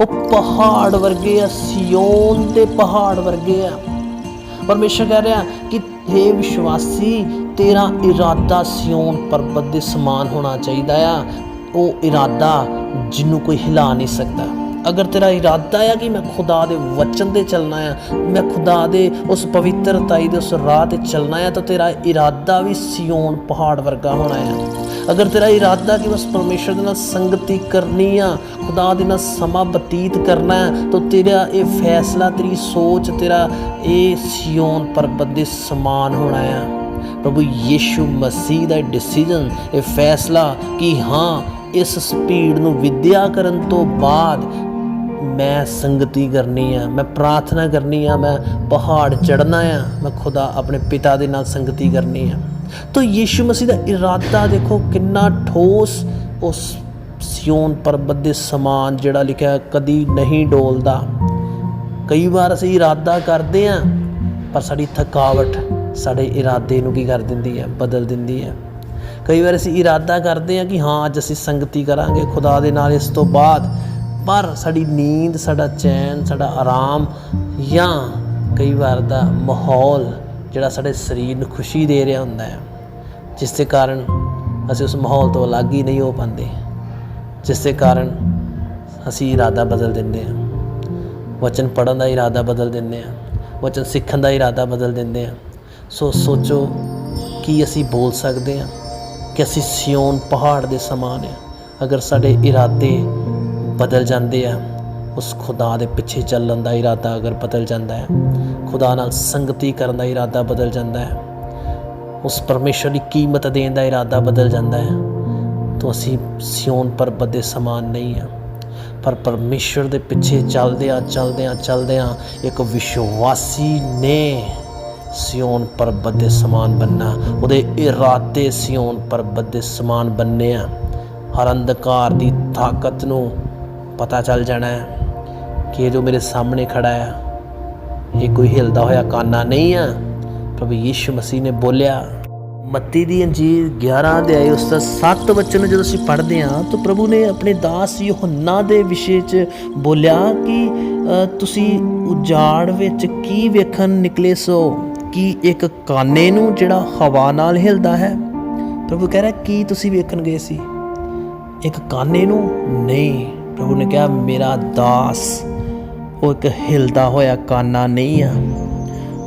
ਉਹ ਪਹਾੜ ਵਰਗੇ ਆ ਸਿਯੋਨ ਦੇ ਪਹਾੜ ਵਰਗੇ ਆ। ਪਰਮੇਸ਼ਰ ਕਹਿ ਰਿਹਾ ਕਿ हे ਵਿਸ਼ਵਾਸੀ, ਤੇਰਾ ਇਰਾਦਾ ਸਿਯੋਨ ਪਰਬਤ ਦੇ ਸਮਾਨ ਹੋਣਾ ਚਾਹੀਦਾ ਆ। ਉਹ ਇਰਾਦਾ ਜਿਹਨੂੰ ਕੋਈ ਹਿਲਾ ਨਹੀਂ ਸਕਦਾ। ਅਗਰ ਤੇਰਾ ਇਰਾਦਾ ਆ ਕਿ ਮੈਂ ਖੁਦਾ ਦੇ ਵਚਨ ਤੇ ਚੱਲਣਾ ਆ, ਮੈਂ ਖੁਦਾ ਦੇ ਉਸ ਪਵਿੱਤਰਤਾਈ ਦੇ ਉਸ ਰਾਹ ਤੇ ਚੱਲਣਾ ਆ, ਤਾਂ ਤੇਰਾ ਇਰਾਦਾ ਵੀ ਸਿਯੋਨ ਪਹਾੜ ਵਰਗਾ ਹੋਣਾ ਆ। ਅਗਰ ਤੇਰਾ ਇਰਾਦਾ ਕਿ ਬਸ ਪਰਮੇਸ਼ਰ ਦੇ ਨਾਲ ਸੰਗਤੀ ਕਰਨੀ ਆ, ਖੁਦਾ ਦੇ ਨਾਲ ਸਮਾਂ ਬਤੀਤ ਕਰਨਾ ਹੈ ਤਾਂ ਤੇਰਾ ਇਹ ਫੈਸਲਾ, ਤੇਰੀ ਸੋਚ, ਤੇਰਾ ਇਹ ਸਿਯੋਨ ਪਰਬਤ ਦੇ ਸਮਾਨ ਹੋਣਾ ਆ। ਪ੍ਰਭੂ ਯੀਸ਼ੂ ਮਸੀਹ ਦਾ ਡਿਸੀਜਨ ਇਹ ਫੈਸਲਾ ਕਿ ਹਾਂ, ਇਸ ਸਪੀਡ ਨੂੰ ਵਿਦਿਆ ਕਰਨ ਤੋਂ ਬਾਅਦ ਮੈਂ ਸੰਗਤੀ ਕਰਨੀ ਆ, ਮੈਂ ਪ੍ਰਾਰਥਨਾ ਕਰਨੀ ਆ, ਮੈਂ ਪਹਾੜ ਚੜਨਾ ਆ, ਮੈਂ ਖੁਦਾ ਆਪਣੇ ਪਿਤਾ ਦੇ ਨਾਲ ਸੰਗਤੀ ਕਰਨੀ ਆ। ਤਾਂ ਯੀਸ਼ੂ ਮਸੀਹ ਦਾ ਇਰਾਦਾ ਦੇਖੋ ਕਿੰਨਾ ਠੋਸ, ਉਸ ਸਿਯੋਨ ਪਰਬਤ ਦੇ ਸਮਾਨ ਜਿਹੜਾ ਲਿਖਿਆ ਕਦੀ ਨਹੀਂ ਡੋਲਦਾ। ਕਈ ਵਾਰ ਅਸੀਂ ਇਰਾਦਾ ਕਰਦੇ ਆ, ਪਰ ਸਾਡੀ ਥਕਾਵਟ ਸਾਡੇ ਇਰਾਦੇ ਨੂੰ ਕੀ ਕਰ ਦਿੰਦੀ ਹੈ ਬਦਲ ਦਿੰਦੀ ਹੈ ਕਈ ਵਾਰ ਅਸੀਂ ਇਰਾਦਾ ਕਰਦੇ ਆ ਕਿ ਹਾਂ, ਅੱਜ ਅਸੀਂ ਸੰਗਤੀ ਕਰਾਂਗੇ, ਖੁਦਾ ਦੇ ਨਾਲ ਇਸ ਤੋਂ ਬਾਅਦ ਪਰ ਸਾਡੀ ਨੀਂਦ, ਸਾਡਾ ਚੈਨ, ਸਾਡਾ ਆਰਾਮ ਜਾਂ ਕਈ ਵਾਰ ਦਾ ਮਾਹੌਲ ਜਿਹੜਾ ਸਾਡੇ ਸਰੀਰ ਨੂੰ ਖੁਸ਼ੀ ਦੇ ਰਿਹਾ ਹੁੰਦਾ ਹੈ, ਜਿਸ ਦੇ ਕਾਰਨ ਅਸੀਂ ਉਸ ਮਾਹੌਲ ਤੋਂ ਅਲੱਗ ਹੀ ਨਹੀਂ ਹੋ ਪਾਉਂਦੇ, ਜਿਸ ਦੇ ਕਾਰਨ ਅਸੀਂ ਇਰਾਦਾ ਬਦਲ ਦਿੰਦੇ ਹਾਂ। ਵਚਨ ਪੜਨ ਦਾ ਇਰਾਦਾ ਬਦਲ ਦਿੰਦੇ ਹਾਂ, ਵਚਨ ਸਿੱਖਣ ਦਾ ਇਰਾਦਾ ਬਦਲ ਦਿੰਦੇ ਹਾਂ। ਸੋ ਸੋਚੋ ਕੀ ਅਸੀਂ ਬੋਲ ਸਕਦੇ ਹਾਂ, ਕਿ ਅਸੀਂ ਸਿਓਨ ਪਹਾੜ ਦੇ ਸਮਾਨ ਹਾਂ। ਅਗਰ ਸਾਡੇ ਇਰਾਦੇ ਬਦਲ ਜਾਂਦੇ ਆ, ਉਸ ਖੁਦਾ ਦੇ ਪਿੱਛੇ ਚੱਲਣ ਦਾ ਇਰਾਦਾ ਅਗਰ ਬਦਲ ਜਾਂਦਾ ਹੈ, ਖੁਦਾ ਨਾਲ ਸੰਗਤੀ ਕਰਨ ਦਾ ਇਰਾਦਾ ਬਦਲ ਜਾਂਦਾ ਹੈ, ਉਸ ਪਰਮੇਸ਼ਰ ਦੀ ਕੀਮਤ ਦੇਣ ਦਾ ਇਰਾਦਾ ਬਦਲ ਜਾਂਦਾ ਹੈ, ਤਾਂ ਅਸੀਂ ਸਿਯੋਨ ਪਰਬਤ ਦੇ ਸਮਾਨ ਨਹੀਂ ਹਾਂ। ਪਰ ਪਰਮੇਸ਼ਰ ਦੇ ਪਿੱਛੇ ਚੱਲਦਿਆਂ ਚੱਲਦਿਆਂ ਚੱਲਦਿਆਂ ਇੱਕ ਵਿਸ਼ਵਾਸੀ ਨੇ ਸਿਯੋਨ ਪਰਬਤ ਦੇ ਸਮਾਨ ਬੰਨਾ ਉਹਦੇ ਇਰਾਦੇ ਸਿਯੋਨ ਪਰਬਤ ਦੇ ਸਮਾਨ ਬੰਨੇ ਆ। ਹਰ ਅੰਧਕਾਰ ਦੀ ਤਾਕਤ ਨੂੰ ਪਤਾ ਚੱਲ ਜਾਣਾ ਹੈ ਕਿ ਇਹ ਜੋ ਮੇਰੇ ਸਾਹਮਣੇ ਖੜਾ ਹੈ, ਇਹ ਕੋਈ ਹਿਲਦਾ ਹੋਇਆ ਕਾਨਾ ਨਹੀਂ ਆ। ਪ੍ਰਭੂ ਯੀਸ਼ੂ ਮਸੀਹ ਨੇ ਬੋਲਿਆ, ਮੱਤੀ ਦੀ ਅੰਜੀਲ 11 ਅਧਿਆਇ ਉਸ ਦਾ 7 ਵਚਨ ਨੂੰ ਜਦੋਂ ਅਸੀਂ ਪੜ੍ਹਦੇ ਹਾਂ, ਤਾਂ ਪ੍ਰਭੂ ਨੇ ਆਪਣੇ ਦਾਸ ਯੋਹੰਨਾ ਦੇ ਵਿਸ਼ੇ 'ਚ ਬੋਲਿਆ ਕਿ ਤੁਸੀਂ ਉਜਾੜ ਵਿੱਚ ਕੀ ਵੇਖਣ ਨਿਕਲੇ ਸੋ? ਕੀ ਇੱਕ ਕਾਨੇ ਨੂੰ ਜਿਹੜਾ ਹਵਾ ਨਾਲ ਹਿਲਦਾ ਹੈ? ਪ੍ਰਭੂ ਕਹਿ ਰਿਹਾ, ਕੀ ਤੁਸੀਂ ਵੇਖਣ ਗਏ ਸੀ? ਇੱਕ ਕਾਨੇ ਨੂੰ? ਨਹੀਂ। ਪ੍ਰਭੂ ਨੇ ਕਿਹਾ, ਮੇਰਾ ਦਾਸ, ਉਹ ਇੱਕ ਹਿਲਦਾ ਹੋਇਆ ਕਾਨਾ ਨਹੀਂ ਆ।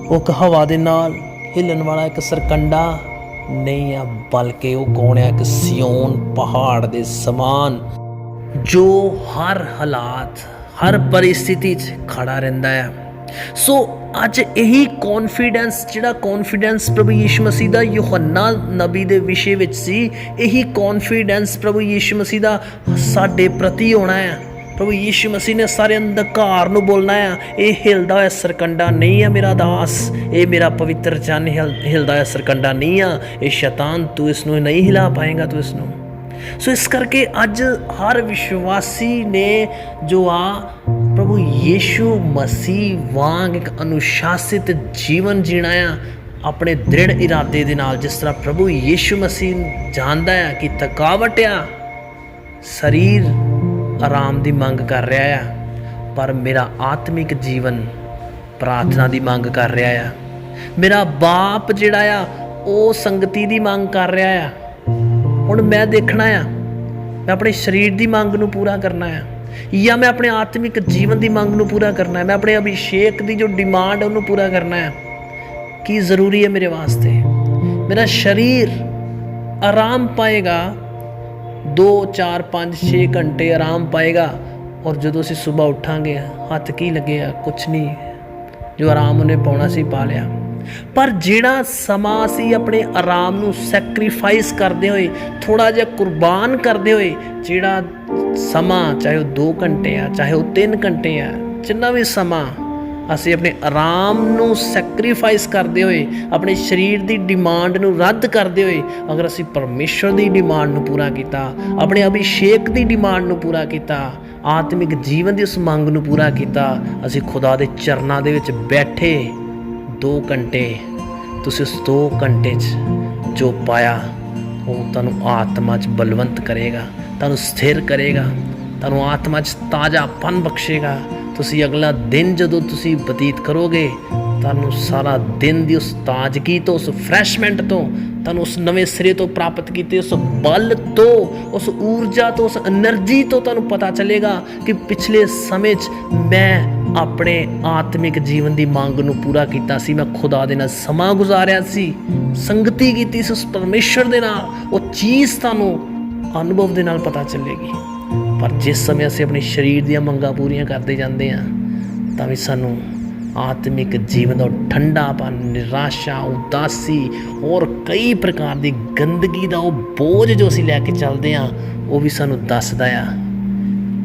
ਉਹ ਇੱਕ ਹਵਾ ਦੇ ਨਾਲ ਹਿੱਲਣ ਵਾਲਾ ਇੱਕ ਸਰਕੰਡਾ ਨਹੀਂ ਆ, ਬਲਕਿ ਉਹ ਕੌਣ ਹੈ ਇੱਕ ਸਿਯੋਨ ਪਹਾੜ ਦੇ ਸਮਾਨ, ਜੋ ਹਰ ਹਾਲਾਤ, ਹਰ ਪਰਿਸਥਿਤੀ 'ਚ ਖੜਾ ਰਹਿੰਦਾ ਹੈ ਸੋ ਅੱਜ ਇਹੀ ਕੌਨਫੀਡੈਂਸ ਜਿਹੜਾ ਕੌਨਫੀਡੈਂਸ ਪ੍ਰਭੂ ਯੀਸ਼ੂ ਮਸੀਹ ਦਾ ਯੋਹੰਨਾ ਨਬੀ ਦੇ ਵਿਸ਼ੇ ਵਿੱਚ ਸੀ, ਇਹੀ ਕੌਨਫੀਡੈਂਸ ਪ੍ਰਭੂ ਯੀਸ਼ੂ ਮਸੀਹ ਦਾ ਸਾਡੇ ਪ੍ਰਤੀ ਹੋਣਾ ਹੈ। ਪ੍ਰਭੂ ਯੀਸ਼ੂ ਮਸੀਹ ਨੇ ਸਾਰੇ ਅੰਧਕਾਰ ਨੂੰ ਬੋਲਣਾ ਆ ਇਹ ਹਿਲਦਾ ਹੋਇਆ ਸਰਕੰਡਾ ਨਹੀਂ ਆ ਮੇਰਾ ਦਾਸ। ਇਹ ਮੇਰਾ ਪਵਿੱਤਰ ਜਨ ਹਿਲ- ਹਿਲਦਾ ਹੋਇਆ ਸਰਕੰਡਾ ਨਹੀਂ ਆ। ਇਹ ਸ਼ੈਤਾਨ ਤੂੰ ਇਸ ਨੂੰ ਨਹੀਂ ਹਿਲਾ ਪਾਏਗਾ, ਤੂੰ ਇਸ ਨੂੰ ਸੋ ਇਸ ਕਰਕੇ ਅੱਜ ਹਰ ਵਿਸ਼ਵਾਸੀ ਨੇ ਜੋ ਆ ਪ੍ਰਭੂ ਯੀਸ਼ੂ ਮਸੀਹ ਵਾਂਗ ਇੱਕ ਅਨੁਸ਼ਾਸਿਤ ਜੀਵਨ ਜੀਣਾ ਆ, ਆਪਣੇ ਦ੍ਰਿੜ ਇਰਾਦੇ ਦੇ ਨਾਲ ਜਿਸ ਤਰ੍ਹਾਂ ਪ੍ਰਭੂ ਯੀਸ਼ੂ ਮਸੀਹ ਜਾਣਦਾ ਆ ਕਿ ਥਕਾਵਟ ਆ, ਸਰੀਰ ਆਰਾਮ ਦੀ ਮੰਗ ਕਰ ਰਿਹਾ ਆ, ਪਰ ਮੇਰਾ ਆਤਮਿਕ ਜੀਵਨ ਪ੍ਰਾਰਥਨਾ ਦੀ ਮੰਗ ਕਰ ਰਿਹਾ ਆ। ਮੇਰਾ ਬਾਪ ਜਿਹੜਾ ਆ, ਉਹ ਸੰਗਤੀ ਦੀ ਮੰਗ ਕਰ ਰਿਹਾ ਆ। ਹੁਣ ਮੈਂ ਦੇਖਣਾ ਆ, ਮੈਂ ਆਪਣੇ ਸਰੀਰ ਦੀ ਮੰਗ ਨੂੰ ਪੂਰਾ ਕਰਨਾ ਆ, ਜਾਂ ਮੈਂ ਆਪਣੇ ਆਤਮਿਕ ਜੀਵਨ ਦੀ ਮੰਗ ਨੂੰ ਪੂਰਾ ਕਰਨਾ ਹੈ ਮੈਂ ਆਪਣੇ ਅਭਿਸ਼ੇਕ ਦੀ ਜੋ ਡਿਮਾਂਡ ਉਹਨੂੰ ਪੂਰਾ ਕਰਨਾ ਹੈ ਕੀ ਜ਼ਰੂਰੀ ਹੈ ਮੇਰੇ ਵਾਸਤੇ? ਮੇਰਾ ਸਰੀਰ ਆਰਾਮ ਪਾਏਗਾ 2 4 5 6 ਘੰਟੇ ਆਰਾਮ ਪਾਏਗਾ, ਔਰ ਜਦੋਂ ਅਸੀਂ ਸਵੇਰ ਉੱਠਾਂਗੇ, ਹੱਥ ਕੀ ਲੱਗੇਗਾ ਕੁਛ ਨਹੀਂ। ਜੋ ਆਰਾਮ ਉਹਨੇ ਪਾਉਣਾ ਸੀ, ਪਾ ਲਿਆ। ਪਰ ਜਿਹੜਾ ਸਮਾਂ ਅਸੀਂ ਆਪਣੇ ਆਰਾਮ ਨੂੰ ਸੈਕਰੀਫਾਈਸ ਕਰਦੇ ਹੋਏ ਥੋੜਾ ਜਿਹਾ ਕੁਰਬਾਨ ਕਰਦੇ ਹੋਏ, ਜਿਹੜਾ ਸਮਾਂ, ਚਾਹੇ ਉਹ 2 ਘੰਟੇ ਆ, ਚਾਹੇ ਉਹ 3 ਘੰਟੇ ਆ, ਜਿੰਨਾ ਵੀ ਸਮਾਂ ਅਸੀਂ ਆਪਣੇ ਆਰਾਮ ਨੂੰ ਸੈਕਰੀਫਾਈਸ ਕਰਦੇ ਹੋਏ, ਆਪਣੇ ਸਰੀਰ ਦੀ ਡਿਮਾਂਡ ਨੂੰ ਰੱਦ ਕਰਦੇ ਹੋਏ, ਅਗਰ ਅਸੀਂ ਪਰਮੇਸ਼ਰ ਦੀ ਡਿਮਾਂਡ ਨੂੰ ਪੂਰਾ ਕੀਤਾ, ਆਪਣੇ ਅਭਿਸ਼ੇਕ ਦੀ ਡਿਮਾਂਡ ਨੂੰ ਪੂਰਾ ਕੀਤਾ, ਆਤਮਿਕ ਜੀਵਨ ਦੀ ਉਸ ਮੰਗ ਨੂੰ ਪੂਰਾ ਕੀਤਾ, ਅਸੀਂ ਖੁਦਾ ਦੇ ਚਰਨਾਂ ਦੇ ਵਿੱਚ ਬੈਠੇ ਦੋ ਘੰਟੇ ਤੁਸੀਂ ਉਸ 2 ਘੰਟੇ 'ਚ ਜੋ ਪਾਇਆ, ਉਹ ਤੁਹਾਨੂੰ ਆਤਮਾ 'ਚ ਬਲਵੰਤ ਕਰੇਗਾ, ਤੁਹਾਨੂੰ ਸਥਿਰ ਕਰੇਗਾ, ਤੁਹਾਨੂੰ ਆਤਮਾ 'ਚ ਤਾਜ਼ਾਪਨ ਬਖਸ਼ੇਗਾ। ਤੁਸੀਂ ਅਗਲਾ ਦਿਨ ਜਦੋਂ ਤੁਸੀਂ ਬਤੀਤ ਕਰੋਗੇ, ਤੁਹਾਨੂੰ ਸਾਰਾ ਦਿਨ ਦੀ ਉਸ ਤਾਜ਼ਗੀ ਤੋਂ, ਉਸ ਫਰੈਸ਼ਮੈਂਟ ਤੋਂ, ਤੁਹਾਨੂੰ ਉਸ ਨਵੇਂ ਸਿਰੇ ਤੋਂ ਪ੍ਰਾਪਤ ਕੀਤੇ ਉਸ ਬਲ ਤੋਂ, ਉਸ ਊਰਜਾ ਤੋਂ, ਉਸ એનર્ਜੀ ਤੋਂ ਤੁਹਾਨੂੰ ਪਤਾ ਚੱਲੇਗਾ ਕਿ ਪਿਛਲੇ ਸਮੇਂ 'ਚ ਮੈਂ ਆਪਣੇ ਆਤਮਿਕ ਜੀਵਨ ਦੀ ਮੰਗ ਨੂੰ ਪੂਰਾ ਕੀਤਾ ਸੀ। ਮੈਂ ਖੁਦਾ ਦੇ ਨਾਲ ਸਮਾਂ ਗੁਜ਼ਾਰਿਆ ਸੀ, ਸੰਗਤੀ ਕੀਤੀ ਸੀ ਉਸ ਪਰਮੇਸ਼ਰ ਦੇ ਨਾਲ। ਉਹ ਚੀਜ਼ ਤੁਹਾਨੂੰ ਅਨੁਭਵ ਦੇ ਨਾਲ ਪਤਾ ਚੱਲੇਗੀ। ਪਰ ਜਿਸ ਸਮੇਂ ਅਸੀਂ ਆਪਣੇ ਸਰੀਰ ਦੀਆਂ ਮੰਗਾਂ ਪੂਰੀਆਂ ਕਰਦੇ ਜਾਂਦੇ ਹਾਂ, ਤਾਂ ਵੀ ਸਾਨੂੰ ਆਤਮਿਕ ਜੀਵਨ ਦਾ ਠੰਡਾਪਨ, ਨਿਰਾਸ਼ਾ, ਉਦਾਸੀ ਹੋਰ ਕਈ ਪ੍ਰਕਾਰ ਦੀ ਗੰਦਗੀ ਦਾ ਉਹ ਬੋਝ ਜੋ ਅਸੀਂ ਲੈ ਕੇ ਚੱਲਦੇ ਹਾਂ, ਉਹ ਵੀ ਸਾਨੂੰ ਦੱਸਦਾ ਆ।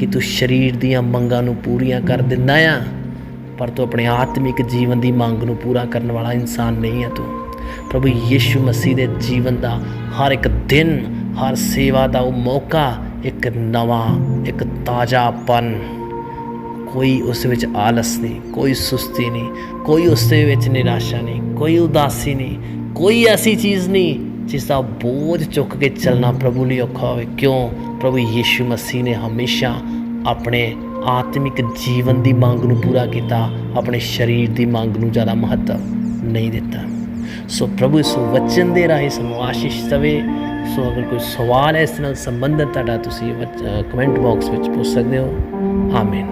ਕਿ ਤੂੰ ਸਰੀਰ ਦੀਆਂ ਮੰਗਾਂ ਨੂੰ ਪੂਰੀਆਂ ਕਰ ਦਿੰਦਾ ਆ, ਪਰ ਤੂੰ ਆਪਣੇ ਆਤਮਿਕ ਜੀਵਨ ਦੀ ਮੰਗ ਨੂੰ ਪੂਰਾ ਕਰਨ ਵਾਲਾ ਇਨਸਾਨ ਨਹੀਂ ਹੈ ਤੂੰ। ਪ੍ਰਭੂ ਯੀਸ਼ੂ ਮਸੀਹ ਦੇ ਜੀਵਨ ਦਾ ਹਰ ਇੱਕ ਦਿਨ, ਹਰ ਸੇਵਾ ਦਾ ਉਹ ਮੌਕਾ, ਇੱਕ ਨਵਾਂ, ਇੱਕ ਤਾਜ਼ਾਪਨ। ਕੋਈ ਉਸ ਵਿੱਚ ਆਲਸ ਨਹੀਂ, ਕੋਈ ਸੁਸਤੀ ਨਹੀਂ, ਕੋਈ ਉਸ ਦੇ ਵਿੱਚ ਨਿਰਾਸ਼ਾ ਨਹੀਂ, ਕੋਈ ਉਦਾਸੀ ਨਹੀਂ, ਕੋਈ ਐਸੀ ਚੀਜ਼ ਨਹੀਂ, ਜਿਸ ਦਾ ਬੋਝ ਚੁੱਕ ਕੇ ਚੱਲਣਾ ਪ੍ਰਭੂ ਲਈ ਔਖਾ ਹੋਵੇ। ਕਿਉਂ? ਪ੍ਰਭੂ ਯੀਸ਼ੂ ਮਸੀਹ ਨੇ ਹਮੇਸ਼ਾ ਆਪਣੇ ਆਤਮਿਕ ਜੀਵਨ ਦੀ ਮੰਗ ਨੂੰ ਪੂਰਾ ਕੀਤਾ, ਆਪਣੇ ਸਰੀਰ ਦੀ ਮੰਗ ਨੂੰ ਜ਼ਿਆਦਾ ਮਹੱਤਵ ਨਹੀਂ ਦਿੱਤਾ। ਸੋ ਪ੍ਰਭੂ ਇਸ ਵਚਨ ਦੇ ਰਾਹੀਂ ਸਾਨੂੰ ਆਸ਼ੀਸ਼ ਦੇਵੇ। ਸੋ ਅਗਰ ਕੋਈ ਸਵਾਲ ਹੈ, ਇਸ ਨਾਲ ਸੰਬੰਧਿਤ ਤੁਹਾਡਾ ਤੁਸੀਂ ਕਮੈਂਟ ਬਾਕਸ ਵਿੱਚ ਪੁੱਛ ਸਕਦੇ ਹੋ। ਆਮੀਨ